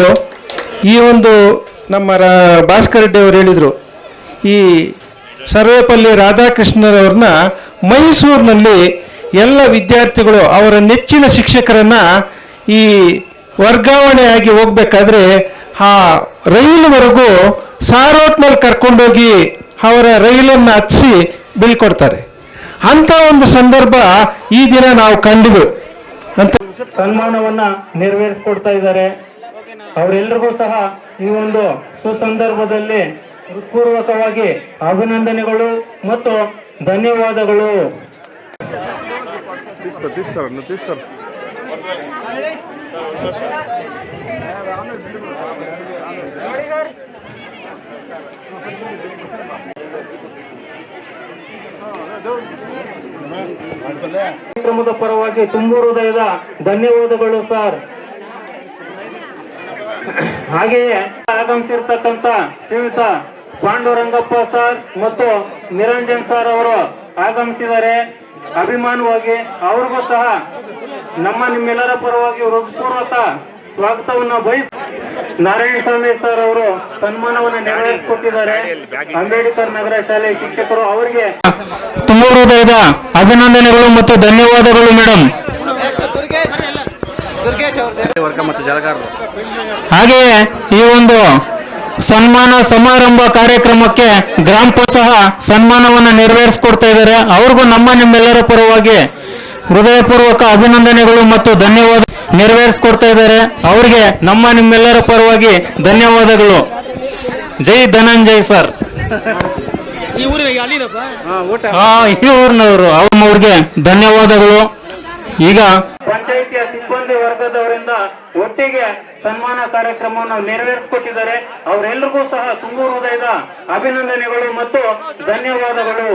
ಈ ಒಂದು ನಮ್ಮ ಭಾಸ್ಕರ್ ರೆಡ್ಡಿ ಅವರು ಹೇಳಿದರು, ಈ ಸರ್ವೇಪಲ್ಲಿ ರಾಧಾಕೃಷ್ಣರವ್ರನ್ನ ಮೈಸೂರಿನಲ್ಲಿ ಎಲ್ಲ ವಿದ್ಯಾರ್ಥಿಗಳು ಅವರ ನೆಚ್ಚಿನ ಶಿಕ್ಷಕರನ್ನ ಈ ವರ್ಗಾವಣೆಯಾಗಿ ಹೋಗ್ಬೇಕಾದ್ರೆ ಆ ರೈಲ್ವರೆಗೂ ಸಾರೋಟ್ನಲ್ಲಿ ಕರ್ಕೊಂಡೋಗಿ ಅವರ ರೈಲನ್ನು ಹತ್ತಿಸಿ ಬೀಳ್ಕೊಡ್ತಾರೆ ಅಂತ ಒಂದು ಸಂದರ್ಭ ಈ ದಿನ ನಾವು ಕಂಡಿವೆ. ಅಂತ ಸನ್ಮಾನವನ್ನ ನೆರವೇರಿಸ್ಕೊಡ್ತಾ ಇದ್ದಾರೆ. ಅವರೆಲ್ಲರಿಗೂ ಸಹ ಈ ಒಂದು ಸುಸಂದರ್ಭದಲ್ಲಿ ಹೃತ್ಪೂರ್ವಕವಾಗಿ ಅಭಿನಂದನೆಗಳು ಮತ್ತು ಧನ್ಯವಾದಗಳು. ಕಾರ್ಯಕ್ರಮದ ಪರವಾಗಿ ತುಂಬು ಹೃದಯದ ಧನ್ಯವಾದಗಳು ಸರ್. ಹಾಗೆಯೇ ಆಗಮಿಸಿರ್ತಕ್ಕಂಥ ಶ್ರೀಯುತ ಪಾಂಡುರಂಗಪ್ಪ ಸರ್ ಮತ್ತು ನಿರಂಜನ್ ಸರ್ ಅವರು ಆಗಮಿಸಿದ್ದಾರೆ ಅಭಿಮಾನವಾಗಿ ಅವ್ರಿಗೂ ಸಹ ನಮ್ಮ ನಿಮ್ಮೆಲ್ಲರ ಪರವಾಗಿ ಹೃತ್ಪೂರ್ವಕ ಸ್ವಾಗತವನ್ನ ಬಯಸ್ ನಾರಾಯಣ ಸ್ವಾಮಿ ಸರ್ ಅವರು ಸನ್ಮಾನವನ್ನು ನೆರವೇರಿಸಿಕೊಟ್ಟಿದ್ದಾರೆ. ಅಂಬೇಡ್ಕರ್ ನಗರ ಶಾಲೆ ಶಿಕ್ಷಕರು ಅವರಿಗೆ ತುಂಬ ಹೃದಯದ ಅಭಿನಂದನೆಗಳು ಮತ್ತು ಧನ್ಯವಾದಗಳು ಮೇಡಮ್ ವರ್ಗ ಮತ್ತು ಜಲಗಾರರು ಹಾಗೆಯೇ ಈ ಒಂದು ಸನ್ಮಾನ ಸಮಾರಂಭ ಕಾರ್ಯಕ್ರಮಕ್ಕೆ ಗ್ರಾಮ ಸಹ ಸನ್ಮಾನವನ್ನು ನೆರವೇರಿಸಿಕೊಡ್ತಾ ಇದ್ದಾರೆ. ಅವ್ರಿಗೂ ನಮ್ಮ ನಿಮ್ಮೆಲ್ಲರ ಪರವಾಗಿ ಹೃದಯಪೂರ್ವಕ ಅಭಿನಂದನೆಗಳು ಮತ್ತು ಧನ್ಯವಾದ ನೆರವೇರಿಸಿಕೊಡ್ತಾ ಇದ್ದಾರೆ. ಅವ್ರಿಗೆ ನಮ್ಮ ನಿಮ್ಮೆಲ್ಲರ ಪರವಾಗಿ ಧನ್ಯವಾದಗಳು. ಜೈ ಧನಂಜಯ್ ಸರ್. ಹಾ ಈ ಊರಿನವರು. ಅವ್ರಿಗೆ ಧನ್ಯವಾದಗಳು. ಈಗ ಒಟ್ಟಿಗೆ ಸನ್ಮಾನ ಕಾರ್ಯಕ್ರಮವನ್ನು ನೆರವೇರಿಸಿಕೊಟ್ಟಿದ್ದಾರೆ. ಅವರೆಲ್ಲರಿಗೂ ಸಹ ತುಂಬು ಹೃದಯದ ಅಭಿನಂದನೆಗಳು ಮತ್ತು ಧನ್ಯವಾದಗಳು.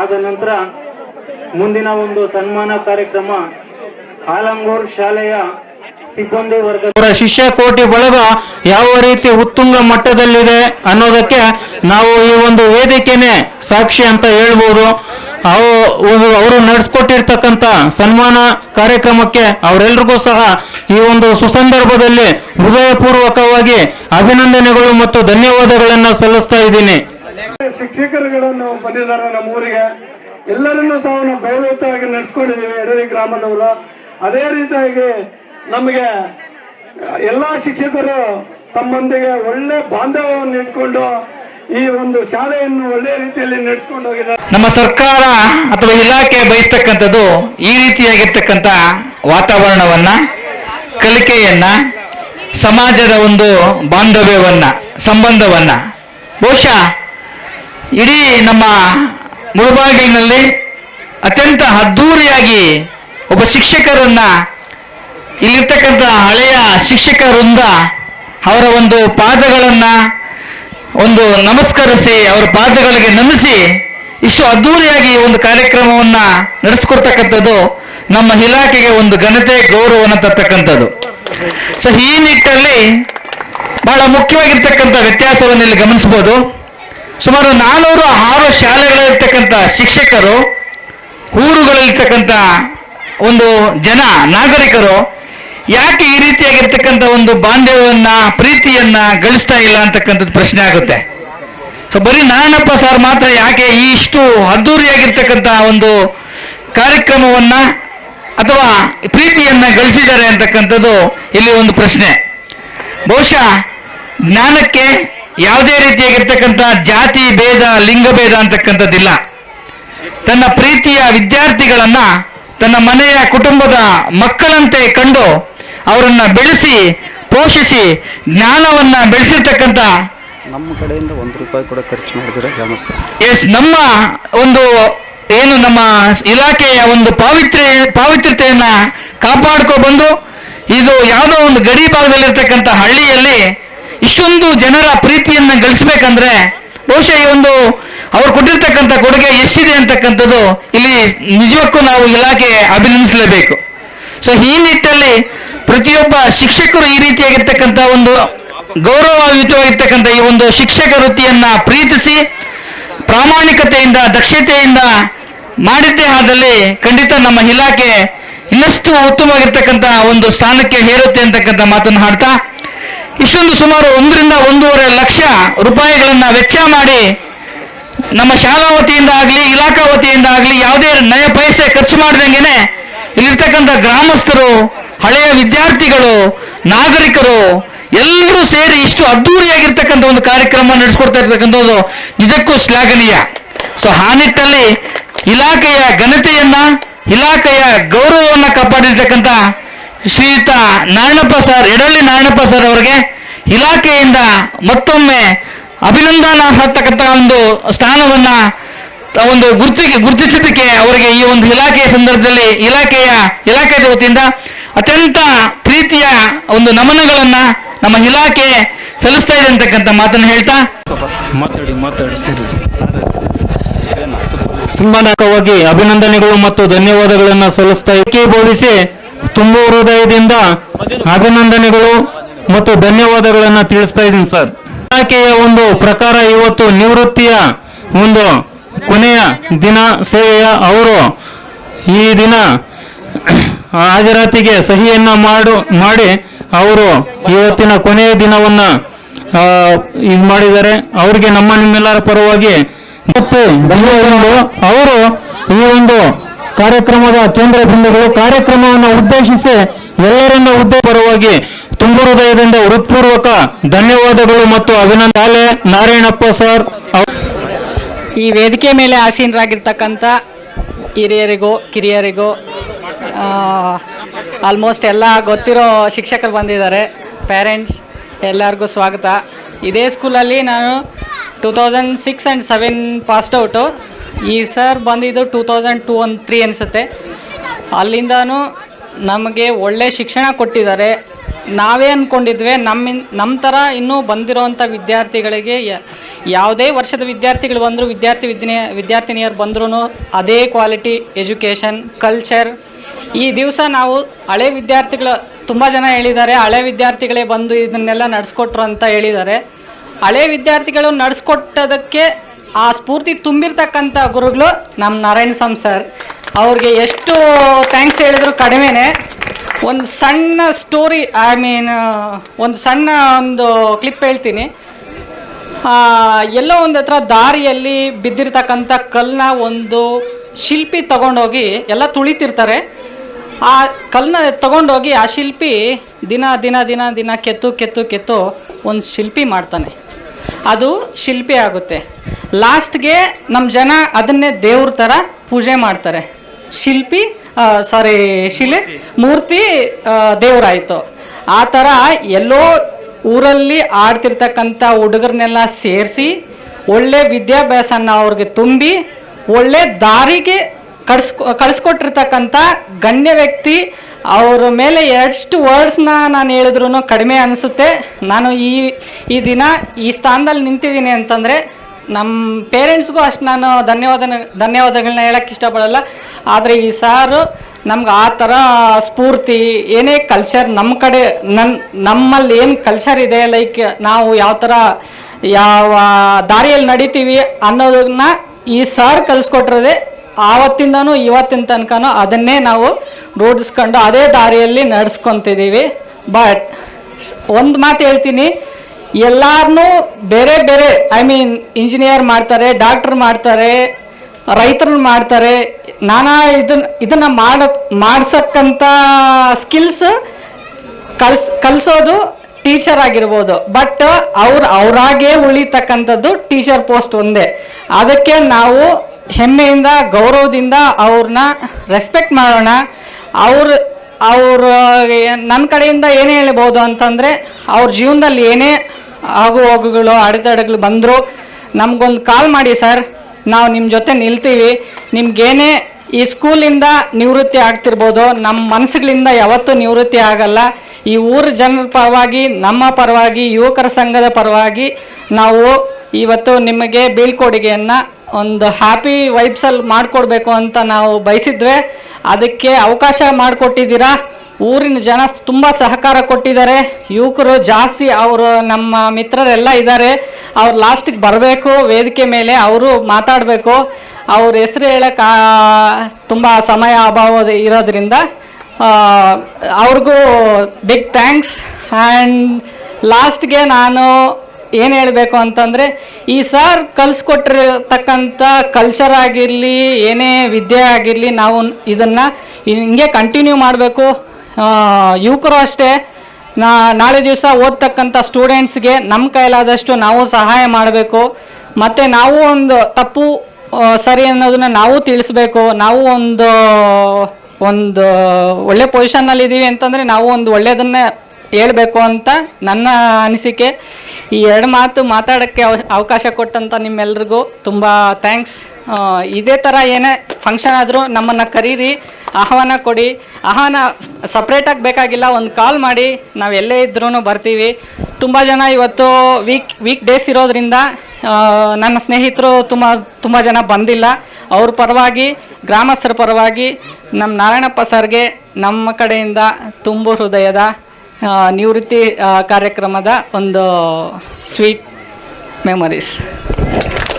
ಆದ ನಂತರ ಮುಂದಿನ ಒಂದು ಸನ್ಮಾನ ಕಾರ್ಯಕ್ರಮ ಆಲಂಗೂರ್ ಶಾಲೆಯ ಸಿಬ್ಬಂದಿ ವರ್ಗ ಶಿಷ್ಯ ಕೋಟಿ ಬಳಗ ಯಾವ ರೀತಿ ಉತ್ತುಂಗ ಮಟ್ಟದಲ್ಲಿದೆ ಅನ್ನೋದಕ್ಕೆ ನಾವು ಈ ಒಂದು ವೇದಿಕೆನೆ ಸಾಕ್ಷಿ ಅಂತ ಹೇಳ್ಬೋದು. ಅವು ಅವರು ನಡೆಸ್ಕೊಟ್ಟಿರ್ತಕ್ಕಂಥ ಸನ್ಮಾನ ಕಾರ್ಯಕ್ರಮಕ್ಕೆ ಅವರೆಲ್ರಿಗೂ ಸಹ ಈ ಒಂದು ಸುಸಂದರ್ಭದಲ್ಲಿ ಹೃದಯಪೂರ್ವಕವಾಗಿ ಅಭಿನಂದನೆಗಳು ಮತ್ತು ಧನ್ಯವಾದಗಳನ್ನು ಸಲ್ಲಿಸ್ತಾ ಇದ್ದೀನಿ. ಶಿಕ್ಷಕರುಗಳನ್ನು ಬಂದಿದ್ದಾರೆ ನಮ್ಮ ಊರಿಗೆ. ಎಲ್ಲರನ್ನೂ ಸಹ ನಾವು ಗೌರವಯುತವಾಗಿ ನಡೆಸ್ಕೊಂಡಿದ್ದೀವಿ ಎಡರಿ ಗ್ರಾಮದವರು. ಅದೇ ರೀತಿಯಾಗಿ ನಮಗೆ ಎಲ್ಲಾ ಶಿಕ್ಷಕರು ತಮ್ಮೊಂದಿಗೆ ಒಳ್ಳೆ ಬಾಂಧವ್ಯವನ್ನು ಇಟ್ಕೊಂಡು ಈ ಒಂದು ಶಾಲೆಯನ್ನು ಒಳ್ಳೆ ರೀತಿಯಲ್ಲಿ ನಡೆಸಿಕೊಂಡು ಹೋಗಿದ್ದಾರೆ. ನಮ್ಮ ಸರ್ಕಾರ ಅಥವಾ ಇಲಾಖೆ ಬಯಸ್ತಕ್ಕಂಥದ್ದು ಈ ರೀತಿಯಾಗಿರ್ತಕ್ಕಂಥ ವಾತಾವರಣವನ್ನ, ಕಲಿಕೆಯನ್ನ, ಸಮಾಜದ ಒಂದು ಬಾಂಧವ್ಯವನ್ನ, ಸಂಬಂಧವನ್ನ. ಬಹುಶಃ ಇಡೀ ನಮ್ಮ ಮುಳುಬಾಗಿಲಿನಲ್ಲಿ ಅತ್ಯಂತ ಅದ್ಧೂರಿಯಾಗಿ ಒಬ್ಬ ಶಿಕ್ಷಕರನ್ನ, ಇಲ್ಲಿರ್ತಕ್ಕಂಥ ಹಳೆಯ ಶಿಕ್ಷಕರಿಂದ ಅವರ ಒಂದು ಪಾದಗಳನ್ನ ಒಂದು ನಮಸ್ಕರಿಸಿ, ಅವರ ಪಾದಗಳಿಗೆ ನಮಿಸಿ, ಇಷ್ಟು ಅದ್ಧೂರಿಯಾಗಿ ಈ ಒಂದು ಕಾರ್ಯಕ್ರಮವನ್ನ ನಡೆಸ್ಕೊಡ್ತಕ್ಕಂಥದ್ದು ನಮ್ಮ ಇಲಾಖೆಗೆ ಒಂದು ಘನತೆ, ಗೌರವವನ್ನು ತರ್ತಕ್ಕಂಥದ್ದು. ಸೊ ಈ ನಿಟ್ಟಲ್ಲಿ ಬಹಳ ಮುಖ್ಯವಾಗಿರ್ತಕ್ಕಂಥ ವ್ಯತ್ಯಾಸವನ್ನು ಇಲ್ಲಿ ಗಮನಿಸಬಹುದು ಸುಮಾರು ನಾನೂರು ಆರು ಶಾಲೆಗಳಲ್ಲಿರ್ತಕ್ಕಂಥ ಶಿಕ್ಷಕರು ಊರುಗಳಲ್ಲಿರ್ತಕ್ಕಂಥ ಒಂದು ಜನ, ನಾಗರಿಕರು ಯಾಕೆ ಈ ರೀತಿಯಾಗಿರ್ತಕ್ಕಂಥ ಒಂದು ಬಾಂಧವ್ಯವನ್ನ, ಪ್ರೀತಿಯನ್ನ ಗಳಿಸ್ತಾ ಇಲ್ಲ ಅಂತಕ್ಕಂಥದ್ದು ಪ್ರಶ್ನೆ ಆಗುತ್ತೆ. ಸೊ ಬರೀ ನಾರಾಯಣಪ್ಪ ಸರ್ ಮಾತ್ರ ಯಾಕೆ ಈ ಇಷ್ಟು ಅದ್ದೂರಿಯಾಗಿರ್ತಕ್ಕಂಥ ಒಂದು ಕಾರ್ಯಕ್ರಮವನ್ನ ಅಥವಾ ಪ್ರೀತಿಯನ್ನ ಗಳಿಸಿದ್ದಾರೆ ಅಂತಕ್ಕಂಥದ್ದು ಇಲ್ಲಿ ಒಂದು ಪ್ರಶ್ನೆ. ಬಹುಶಃ ಜ್ಞಾನಕ್ಕೆ ಯಾವುದೇ ರೀತಿಯಾಗಿರ್ತಕ್ಕಂಥ ಜಾತಿ ಭೇದ, ಲಿಂಗ ಭೇದ ಅಂತಕ್ಕಂಥದ್ದಿಲ್ಲ. ತನ್ನ ಪ್ರೀತಿಯ ವಿದ್ಯಾರ್ಥಿಗಳನ್ನ ತನ್ನ ಮನೆಯ ಕುಟುಂಬದ ಮಕ್ಕಳಂತೆ ಕಂಡು ಅವರನ್ನ ಬೆಳೆಸಿ ಪೋಷಿಸಿ ಜ್ಞಾನವನ್ನ ಬೆಳೆಸಿರ್ತಕ್ಕಂಥ ನಮ್ಮ ಕಡೆಯಿಂದ ಒಂದು ರೂಪಾಯಿ ಕೂಡ ಖರ್ಚು ಮಾಡಿದ್ರೆ ಗ್ರಾಮಸ್ಥರು. ಎಸ್ ನಮ್ಮ ಒಂದು ಏನು ನಮ್ಮ ಇಲಾಖೆಯ ಒಂದು ಪಾವಿತ್ರ್ಯ ಪಾವಿತ್ರ್ಯತೆಯನ್ನ ಕಾಪಾಡ್ಕೊ ಬಂದು ಇದು ಯಾವುದೋ ಒಂದು ಗಡಿ ಭಾಗದಲ್ಲಿರ್ತಕ್ಕಂಥ ಹಳ್ಳಿಯಲ್ಲಿ ಇಷ್ಟೊಂದು ಜನರ ಪ್ರೀತಿಯನ್ನ ಗಳಿಸ್ಬೇಕಂದ್ರೆ ಬಹುಶಃ ಈ ಒಂದು ಅವ್ರು ಕೊಟ್ಟಿರ್ತಕ್ಕಂಥ ಕೊಡುಗೆ ಎಷ್ಟಿದೆ ಅಂತಕ್ಕಂಥದ್ದು ಇಲ್ಲಿ ನಿಜಕ್ಕೂ ನಾವು ಇಲಾಖೆ ಅಭಿನಂದಿಸಲೇಬೇಕು. ಸೊ ಈ ನಿಟ್ಟಲ್ಲಿ ಪ್ರತಿಯೊಬ್ಬ ಶಿಕ್ಷಕರು ಈ ರೀತಿಯಾಗಿರ್ತಕ್ಕಂಥ ಒಂದು ಗೌರವಯುತವಾಗಿರ್ತಕ್ಕಂಥ ಈ ಒಂದು ಶಿಕ್ಷಕ ವೃತ್ತಿಯನ್ನ ಪ್ರೀತಿಸಿ, ಪ್ರಾಮಾಣಿಕತೆಯಿಂದ, ದಕ್ಷತೆಯಿಂದ ಮಾಡಿದ್ದೇ ಆದಲ್ಲಿ ಖಂಡಿತ ನಮ್ಮ ಇಲಾಖೆ ಇನ್ನಷ್ಟು ಉತ್ತಮವಾಗಿರ್ತಕ್ಕಂಥ ಒಂದು ಸ್ಥಾನಕ್ಕೆ ಹೇರುತ್ತೆ ಅಂತಕ್ಕಂಥ ಮಾತನ್ನು ಹಾಡ್ತಾ, ಇಷ್ಟೊಂದು ಸುಮಾರು ಒಂದರಿಂದ ಒಂದೂವರೆ ಲಕ್ಷ ರೂಪಾಯಿಗಳನ್ನ ವೆಚ್ಚ ಮಾಡಿ ನಮ್ಮ ಶಾಲಾ ವತಿಯಿಂದ ಆಗಲಿ, ಇಲಾಖಾ ವತಿಯಿಂದ ಆಗಲಿ ಯಾವುದೇ ನಯ ಪೈಸೆ ಖರ್ಚು ಮಾಡ್ದಂಗೆನೆ ಇಲ್ಲಿರ್ತಕ್ಕಂಥ ಗ್ರಾಮಸ್ಥರು, ಹಳೆಯ ವಿದ್ಯಾರ್ಥಿಗಳು, ನಾಗರಿಕರು, ಎಲ್ಲರೂ ಸೇರಿ ಇಷ್ಟು ಅದ್ದೂರಿಯಾಗಿರ್ತಕ್ಕಂಥ ಒಂದು ಕಾರ್ಯಕ್ರಮ ನಡೆಸ್ಕೊಡ್ತಾ ಇರ್ತಕ್ಕಂಥದ್ದು ನಿಜಕ್ಕೂ ಶ್ಲಾಘನೀಯ. ಸೊ ಆ ನಿಟ್ಟಲ್ಲಿ ಇಲಾಖೆಯ ಘನತೆಯನ್ನ, ಇಲಾಖೆಯ ಗೌರವವನ್ನ ಕಾಪಾಡಿರ್ತಕ್ಕಂಥ ಶ್ರೀಯುತ ನಾರಾಯಣಪ್ಪ ಸರ್ ಎಡಳ್ಳಿ ನಾರಾಯಣಪ್ಪ ಸರ್ ಅವರಿಗೆ ಇಲಾಖೆಯಿಂದ ಮತ್ತೊಮ್ಮೆ ಅಭಿನಂದನಾ ಹತ್ತಕ್ಕಂಥ ಒಂದು ಸ್ಥಾನವನ್ನ ಒಂದು ಗುರುತಿಗೆ ಗುರುತಿಸಿದ್ದಕ್ಕೆ ಅವರಿಗೆ ಈ ಒಂದು ಇಲಾಖೆಯ ಸಂದರ್ಭದಲ್ಲಿ ಇಲಾಖೆಯ ಇಲಾಖೆಯ ವತಿಯಿಂದ ಅತ್ಯಂತ ಪ್ರೀತಿಯ ಒಂದು ನಮನಗಳನ್ನ ನಮ್ಮ ಇಲಾಖೆ ಸಲ್ಲಿಸ್ತಾ ಇದೆ ಅಂತಕ್ಕಂಥ ಮಾತನ್ನು ಹೇಳ್ತಾ ಮಾತಾಡಿ ಮಾತಾಡಿ. ಸಿಂಹನಾಕವಾಗಿ ಅಭಿನಂದನೆಗಳು ಮತ್ತು ಧನ್ಯವಾದಗಳನ್ನು ಸಲ್ಲಿಸ್ತಾ ಬೋಧಿಸಿ ತುಂಬು ಹೃದಯದಿಂದ ಅಭಿನಂದನೆಗಳು ಮತ್ತು ಧನ್ಯವಾದಗಳನ್ನು ತಿಳಿಸ್ತಾ ಇದ್ದೀನಿ ಸರ್. ಇಲಾಖೆಯ ಒಂದು ಪ್ರಕಾರ ಇವತ್ತು ನಿವೃತ್ತಿಯ ಒಂದು ಕೊನೆಯ ದಿನ ಸೇವೆಯ ಅವರು ಈ ದಿನ ಹಾಜರಾತಿಗೆ ಸಹಿಯನ್ನ ಮಾಡು, ಮಾಡಿ ಅವರು ಇವತ್ತಿನ ಕೊನೆಯ ದಿನವನ್ನ ಇದು ಮಾಡಿದ್ದಾರೆ. ಅವರಿಗೆ ನಮ್ಮ ನಿಮ್ಮೆಲ್ಲರ ಪರವಾಗಿ ಮತ್ತು ಅವರು ಈ ಒಂದು ಕಾರ್ಯಕ್ರಮದ ಕೇಂದ್ರ ಬಿಂದುಗಳು ಕಾರ್ಯಕ್ರಮವನ್ನು ಉದ್ದೇಶಿಸಿ ಎಲ್ಲರನ್ನ ಉದ್ದೇ ಪರವಾಗಿ ತುಂಬ ಹೃದಯದಿಂದ ಹೃತ್ಪೂರ್ವಕ ಧನ್ಯವಾದಗಳು ಮತ್ತು ಅಭಿನಂದನೆ. ನಾರಾಯಣಪ್ಪ ಸರ್ ಈ ವೇದಿಕೆ ಮೇಲೆ ಆಸೀನರಾಗಿರ್ತಕ್ಕಂಥ ಹಿರಿಯರಿಗೂ, ಕಿರಿಯರಿಗೂ ಆಲ್ಮೋಸ್ಟ್ ಎಲ್ಲ ಗೊತ್ತಿರೋ ಶಿಕ್ಷಕರು ಬಂದಿದ್ದಾರೆ. ಪೇರೆಂಟ್ಸ್ ಎಲ್ಲರಿಗೂ ಸ್ವಾಗತ. ಇದೇ ಸ್ಕೂಲಲ್ಲಿ ನಾನು two thousand six and seven passed out. ಈ ಸರ್ ಬಂದಿದ್ದು two thousand two one three ಅನಿಸುತ್ತೆ. ಅಲ್ಲಿಂದನೂ ನಮಗೆ ಒಳ್ಳೆ ಶಿಕ್ಷಣ ಕೊಟ್ಟಿದ್ದಾರೆ. ನಾವೇ ಅಂದ್ಕೊಂಡಿದ್ವಿ ನಮ್ಮಿನ್ ನಮ್ಮ ಥರ ಇನ್ನೂ ಬಂದಿರೋವಂಥ ವಿದ್ಯಾರ್ಥಿಗಳಿಗೆ ಯಾವುದೇ ವರ್ಷದ ವಿದ್ಯಾರ್ಥಿಗಳು ಬಂದರೂ, ವಿದ್ಯಾರ್ಥಿ ವಿದ್ಯೆ, ವಿದ್ಯಾರ್ಥಿನಿಯರು ಬಂದ್ರೂ ಅದೇ ಕ್ವಾಲಿಟಿ ಎಜುಕೇಷನ್ ಕಲ್ಚರ್ ಈ ದಿವಸ ನಾವು ಹಳೆ ವಿದ್ಯಾರ್ಥಿಗಳು, ತುಂಬ ಜನ ಹೇಳಿದ್ದಾರೆ, ಹಳೆ ವಿದ್ಯಾರ್ಥಿಗಳೇ ಬಂದು ಇದನ್ನೆಲ್ಲ ನಡೆಸ್ಕೊಟ್ರು ಅಂತ ಹೇಳಿದ್ದಾರೆ. ಹಳೆ ವಿದ್ಯಾರ್ಥಿಗಳು ನಡೆಸ್ಕೊಟ್ಟದಕ್ಕೆ ಆ ಸ್ಫೂರ್ತಿ ತುಂಬಿರ್ತಕ್ಕಂಥ ಗುರುಗಳು ನಮ್ಮ ನಾರಾಯಣ ಸ್ವಾಮ್ ಸರ್. ಅವ್ರಿಗೆ ಎಷ್ಟು ಥ್ಯಾಂಕ್ಸ್ ಹೇಳಿದ್ರು ಕಡಿಮೆನೇ. ಒಂದು ಸಣ್ಣ ಸ್ಟೋರಿ ಐ ಮೀನ್ ಒಂದು ಸಣ್ಣ ಒಂದು ಕ್ಲಿಪ್ ಹೇಳ್ತೀನಿ. ಎಲ್ಲೋ ಒಂದು ಹತ್ರ ದಾರಿಯಲ್ಲಿ ಬಿದ್ದಿರ್ತಕ್ಕಂಥ ಕಲ್ಲನ್ನ ಒಂದು ಶಿಲ್ಪಿ ತಗೊಂಡೋಗಿ ಎಲ್ಲ ತುಳಿತಿರ್ತಾರೆ. ಆ ಕಲ್ಲನ್ನ ತಗೊಂಡೋಗಿ ಆ ಶಿಲ್ಪಿ ದಿನ ದಿನ ದಿನ ದಿನ ಕೆತ್ತು ಕೆತ್ತು ಕೆತ್ತು ಒಂದು ಶಿಲ್ಪಿ ಮಾಡ್ತಾನೆ. ಅದು ಶಿಲ್ಪಿ ಆಗುತ್ತೆ. ಲಾಸ್ಟ್ಗೆ ನಮ್ಮ ಜನ ಅದನ್ನೇ ದೇವ್ರ ಥರ ಪೂಜೆ ಮಾಡ್ತಾರೆ. ಶಿಲ್ಪಿ ಸಾರಿ ಶಿಲೆ, ಮೂರ್ತಿ ದೇವರಾಯಿತು. ಆ ಥರ ಎಲ್ಲೋ ಊರಲ್ಲಿ ಆಡ್ತಿರ್ತಕ್ಕಂಥ ಹುಡುಗರನ್ನೆಲ್ಲ ಸೇರಿಸಿ ಒಳ್ಳೆ ವಿದ್ಯಾಭ್ಯಾಸನ ಅವ್ರಿಗೆ ತುಂಬಿ ಒಳ್ಳೆ ದಾರಿಗೆ ಕಳಿಸ್ಕೊ ಕಳಿಸ್ಕೊಟ್ಟಿರ್ತಕ್ಕಂಥ ಗಣ್ಯ ವ್ಯಕ್ತಿ ಅವ್ರ ಮೇಲೆ ಎರಡಷ್ಟು ವರ್ಡ್ಸ್ನ ನಾನು ಹೇಳಿದ್ರು ಕಡಿಮೆ ಅನಿಸುತ್ತೆ. ನಾನು ಈ ಈ ದಿನ ಈ ಸ್ಥಾನದಲ್ಲಿ ನಿಂತಿದ್ದೀನಿ ಅಂತಂದರೆ ನಮ್ಮ ಪೇರೆಂಟ್ಸ್ಗೂ ಅಷ್ಟು ನಾನು ಧನ್ಯವಾದ ಧನ್ಯವಾದಗಳನ್ನ ಹೇಳೋಕ್ಕೆ ಇಷ್ಟಪಡಲ್ಲ. ಆದರೆ ಈ ಸಾರು ನಮ್ಗೆ ಆ ಥರ ಸ್ಫೂರ್ತಿ, ಏನೇ ಕಲ್ಚರ್ ನಮ್ಮ ಕಡೆ ನನ್ನ ನಮ್ಮಲ್ಲಿ ಏನು ಕಲ್ಚರ್ ಇದೆ ಲೈಕ್ ನಾವು ಯಾವ ಥರ ಯಾವ ದಾರಿಯಲ್ಲಿ ನಡಿತೀವಿ ಅನ್ನೋದನ್ನ ಈ ಸಾರ್ ಕಲಿಸ್ಕೊಟ್ರದೆ ಆವತ್ತಿಂದನೂ ಇವತ್ತಿನ ತನಕನೂ ಅದನ್ನೇ ನಾವು ರೂಢಿಸ್ಕೊಂಡು ಅದೇ ದಾರಿಯಲ್ಲಿ ನಡೆಸ್ಕೊತಿದ್ದೀವಿ ಬಟ್ ಒಂದು ಮಾತು ಹೇಳ್ತೀನಿ ಎಲ್ಲಾರನ್ನೂ ಬೇರೆ ಬೇರೆ ಐ ಮೀನ್ ಇಂಜಿನಿಯರ್ ಮಾಡ್ತಾರೆ ಡಾಕ್ಟರ್ ಮಾಡ್ತಾರೆ ರೈತರನ್ನ ಮಾಡ್ತಾರೆ. ನಾನಾ ಇದನ್ನ ಇದನ್ನ ಮಾಡ ಮಾಡ್ಸಕ್ಕಂಥ ಸ್ಕಿಲ್ಸ್ ಕಲ್ಸ್, ಕಲಿಸೋದು ಟೀಚರ್ ಆಗಿರ್ಬೋದು. ಬಟ್ ಅವ್ರು, ಅವರಾಗೇ ಉಳಿತಕ್ಕಂಥದ್ದು ಟೀಚರ್ ಪೋಸ್ಟ್ ಒಂದೇ. ಅದಕ್ಕೆ ನಾವು ಹೆಮ್ಮೆಯಿಂದ, ಗೌರವದಿಂದ ಅವ್ರನ್ನ ರೆಸ್ಪೆಕ್ಟ್ ಮಾಡೋಣ. ಅವ್ರ ಅವ್ರ ನನ್ನ ಕಡೆಯಿಂದ ಏನೇ ಹೇಳ್ಬೋದು ಅಂತಂದರೆ ಅವ್ರ ಜೀವನದಲ್ಲಿ ಏನೇ ಆಗು ಹೋಗುಗಳು ಅಡೆತಡೆಗಳು ಬಂದರೂ ನಮಗೊಂದು ಕಾಲ್ ಮಾಡಿ ಸರ್. ನಾವು ನಿಮ್ಮ ಜೊತೆ ನಿಲ್ತೀವಿ. ನಿಮ್ಗೇನೇ ಈ ಸ್ಕೂಲಿಂದ ನಿವೃತ್ತಿ ಆಗ್ತಿರ್ಬೋದು ನಮ್ಮ ಮನಸ್ಸುಗಳಿಂದ ಯಾವತ್ತೂ ನಿವೃತ್ತಿ ಆಗಲ್ಲ. ಈ ಊರ ಜನರ ಪರವಾಗಿ, ನಮ್ಮ ಪರವಾಗಿ, ಯುವಕರ ಸಂಘದ ಪರವಾಗಿ ನಾವು ಇವತ್ತು ನಿಮಗೆ ಬೀಳ್ಕೊಡುಗೆಯನ್ನು ಒಂದು ಹ್ಯಾಪಿ ವೈಬ್ಸಲ್ಲಿ ಮಾಡಿಕೊಡ್ಬೇಕು ಅಂತ ನಾವು ಬಯಸಿದ್ವಿ. ಅದಕ್ಕೆ ಅವಕಾಶ ಮಾಡಿಕೊಟ್ಟಿದ್ದೀರಾ? ಊರಿನ ಜನ ತುಂಬ ಸಹಕಾರ ಕೊಟ್ಟಿದ್ದಾರೆ. ಯುವಕರು ಜಾಸ್ತಿ ಅವರು ನಮ್ಮ ಮಿತ್ರರೆಲ್ಲ ಇದ್ದಾರೆ. ಅವ್ರು ಲಾಸ್ಟಿಗೆ ಬರಬೇಕು, ವೇದಿಕೆ ಮೇಲೆ ಅವರು ಮಾತಾಡಬೇಕು. ಅವ್ರ ಹೆಸರು ಹೇಳಕ್ಕೆ ತುಂಬ ಸಮಯ ಅಭಾವ ಇರೋದ್ರಿಂದ ಅವ್ರಿಗೂ ಬಿಗ್ ಥ್ಯಾಂಕ್ಸ್ ಆ್ಯಂಡ್ ಲಾಸ್ಟ್ಗೆ ನಾನು ಏನು ಹೇಳಬೇಕು ಅಂತಂದರೆ, ಈ ಸರ್ ಕಲಿಸ್ಕೊಟ್ಟಿರ್ತಕ್ಕಂಥ ಕಲ್ಚರ್ ಆಗಿರಲಿ, ಏನೇ ವಿದ್ಯೆ ಆಗಿರಲಿ, ನಾವು ಇದನ್ನು ಹಿಂಗೆ ಕಂಟಿನ್ಯೂ ಮಾಡಬೇಕು. ಯುವಕರು ಅಷ್ಟೇ. ನಾ, ನಾಳೆ ದಿವಸ ಓದ್ತಕ್ಕಂಥ ಸ್ಟೂಡೆಂಟ್ಸ್ಗೆ ನಮ್ಮ ಕೈಲಾದಷ್ಟು ನಾವು ಸಹಾಯ ಮಾಡಬೇಕು. ಮತ್ತು ನಾವು ಒಂದು ತಪ್ಪು ಸರಿ ಅನ್ನೋದನ್ನ ನಾವು ತಿಳಿಸ್ಬೇಕು. ನಾವು ಒಂದು ಒಂದು ಒಳ್ಳೆ ಪೊಸಿಷನ್ನಲ್ಲಿ ಇದ್ದೀವಿ ಅಂತಂದರೆ ನಾವು ಒಂದು ಒಳ್ಳೆಯದನ್ನ ಹೇಳಬೇಕು ಅಂತ ನನ್ನ ಅನಿಸಿಕೆ. ಈ ಎರಡು ಮಾತು ಮಾತಾಡೋಕ್ಕೆ ಅವ, ಅವಕಾಶ ಕೊಟ್ಟಂಥ ನಿಮ್ಮೆಲ್ರಿಗೂ ತುಂಬ ಥ್ಯಾಂಕ್ಸ್. ಇದೇ ಥರ ಏನೇ ಫಂಕ್ಷನ್ ಆದರೂ ನಮ್ಮನ್ನು ಕರೀರಿ, ಆಹ್ವಾನ ಕೊಡಿ. ಆಹ್ವಾನ ಸಪ್ರೇಟಾಗಿ ಬೇಕಾಗಿಲ್ಲ, ಒಂದು ಕಾಲ್ ಮಾಡಿ. ನಾವು ಎಲ್ಲೇ ಇದ್ರೂ ಬರ್ತೀವಿ. ತುಂಬ ಜನ ಇವತ್ತು ವೀಕ್ ವೀಕ್ ಡೇಸ್ ಇರೋದ್ರಿಂದ ನನ್ನ ಸ್ನೇಹಿತರು ತುಂಬ ತುಂಬ ಜನ ಬಂದಿಲ್ಲ. ಅವ್ರ ಪರವಾಗಿ, ಗ್ರಾಮಸ್ಥರ ಪರವಾಗಿ ನಮ್ಮ ನಾರಾಯಣಪ್ಪ ಸರ್ಗೆ ನಮ್ಮ ಕಡೆಯಿಂದ ತುಂಬು ಹೃದಯದ ನಿವೃತ್ತಿ ಕಾರ್ಯಕ್ರಮದ ಒಂದು ಸ್ವೀಟ್ ಮೆಮೊರೀಸ್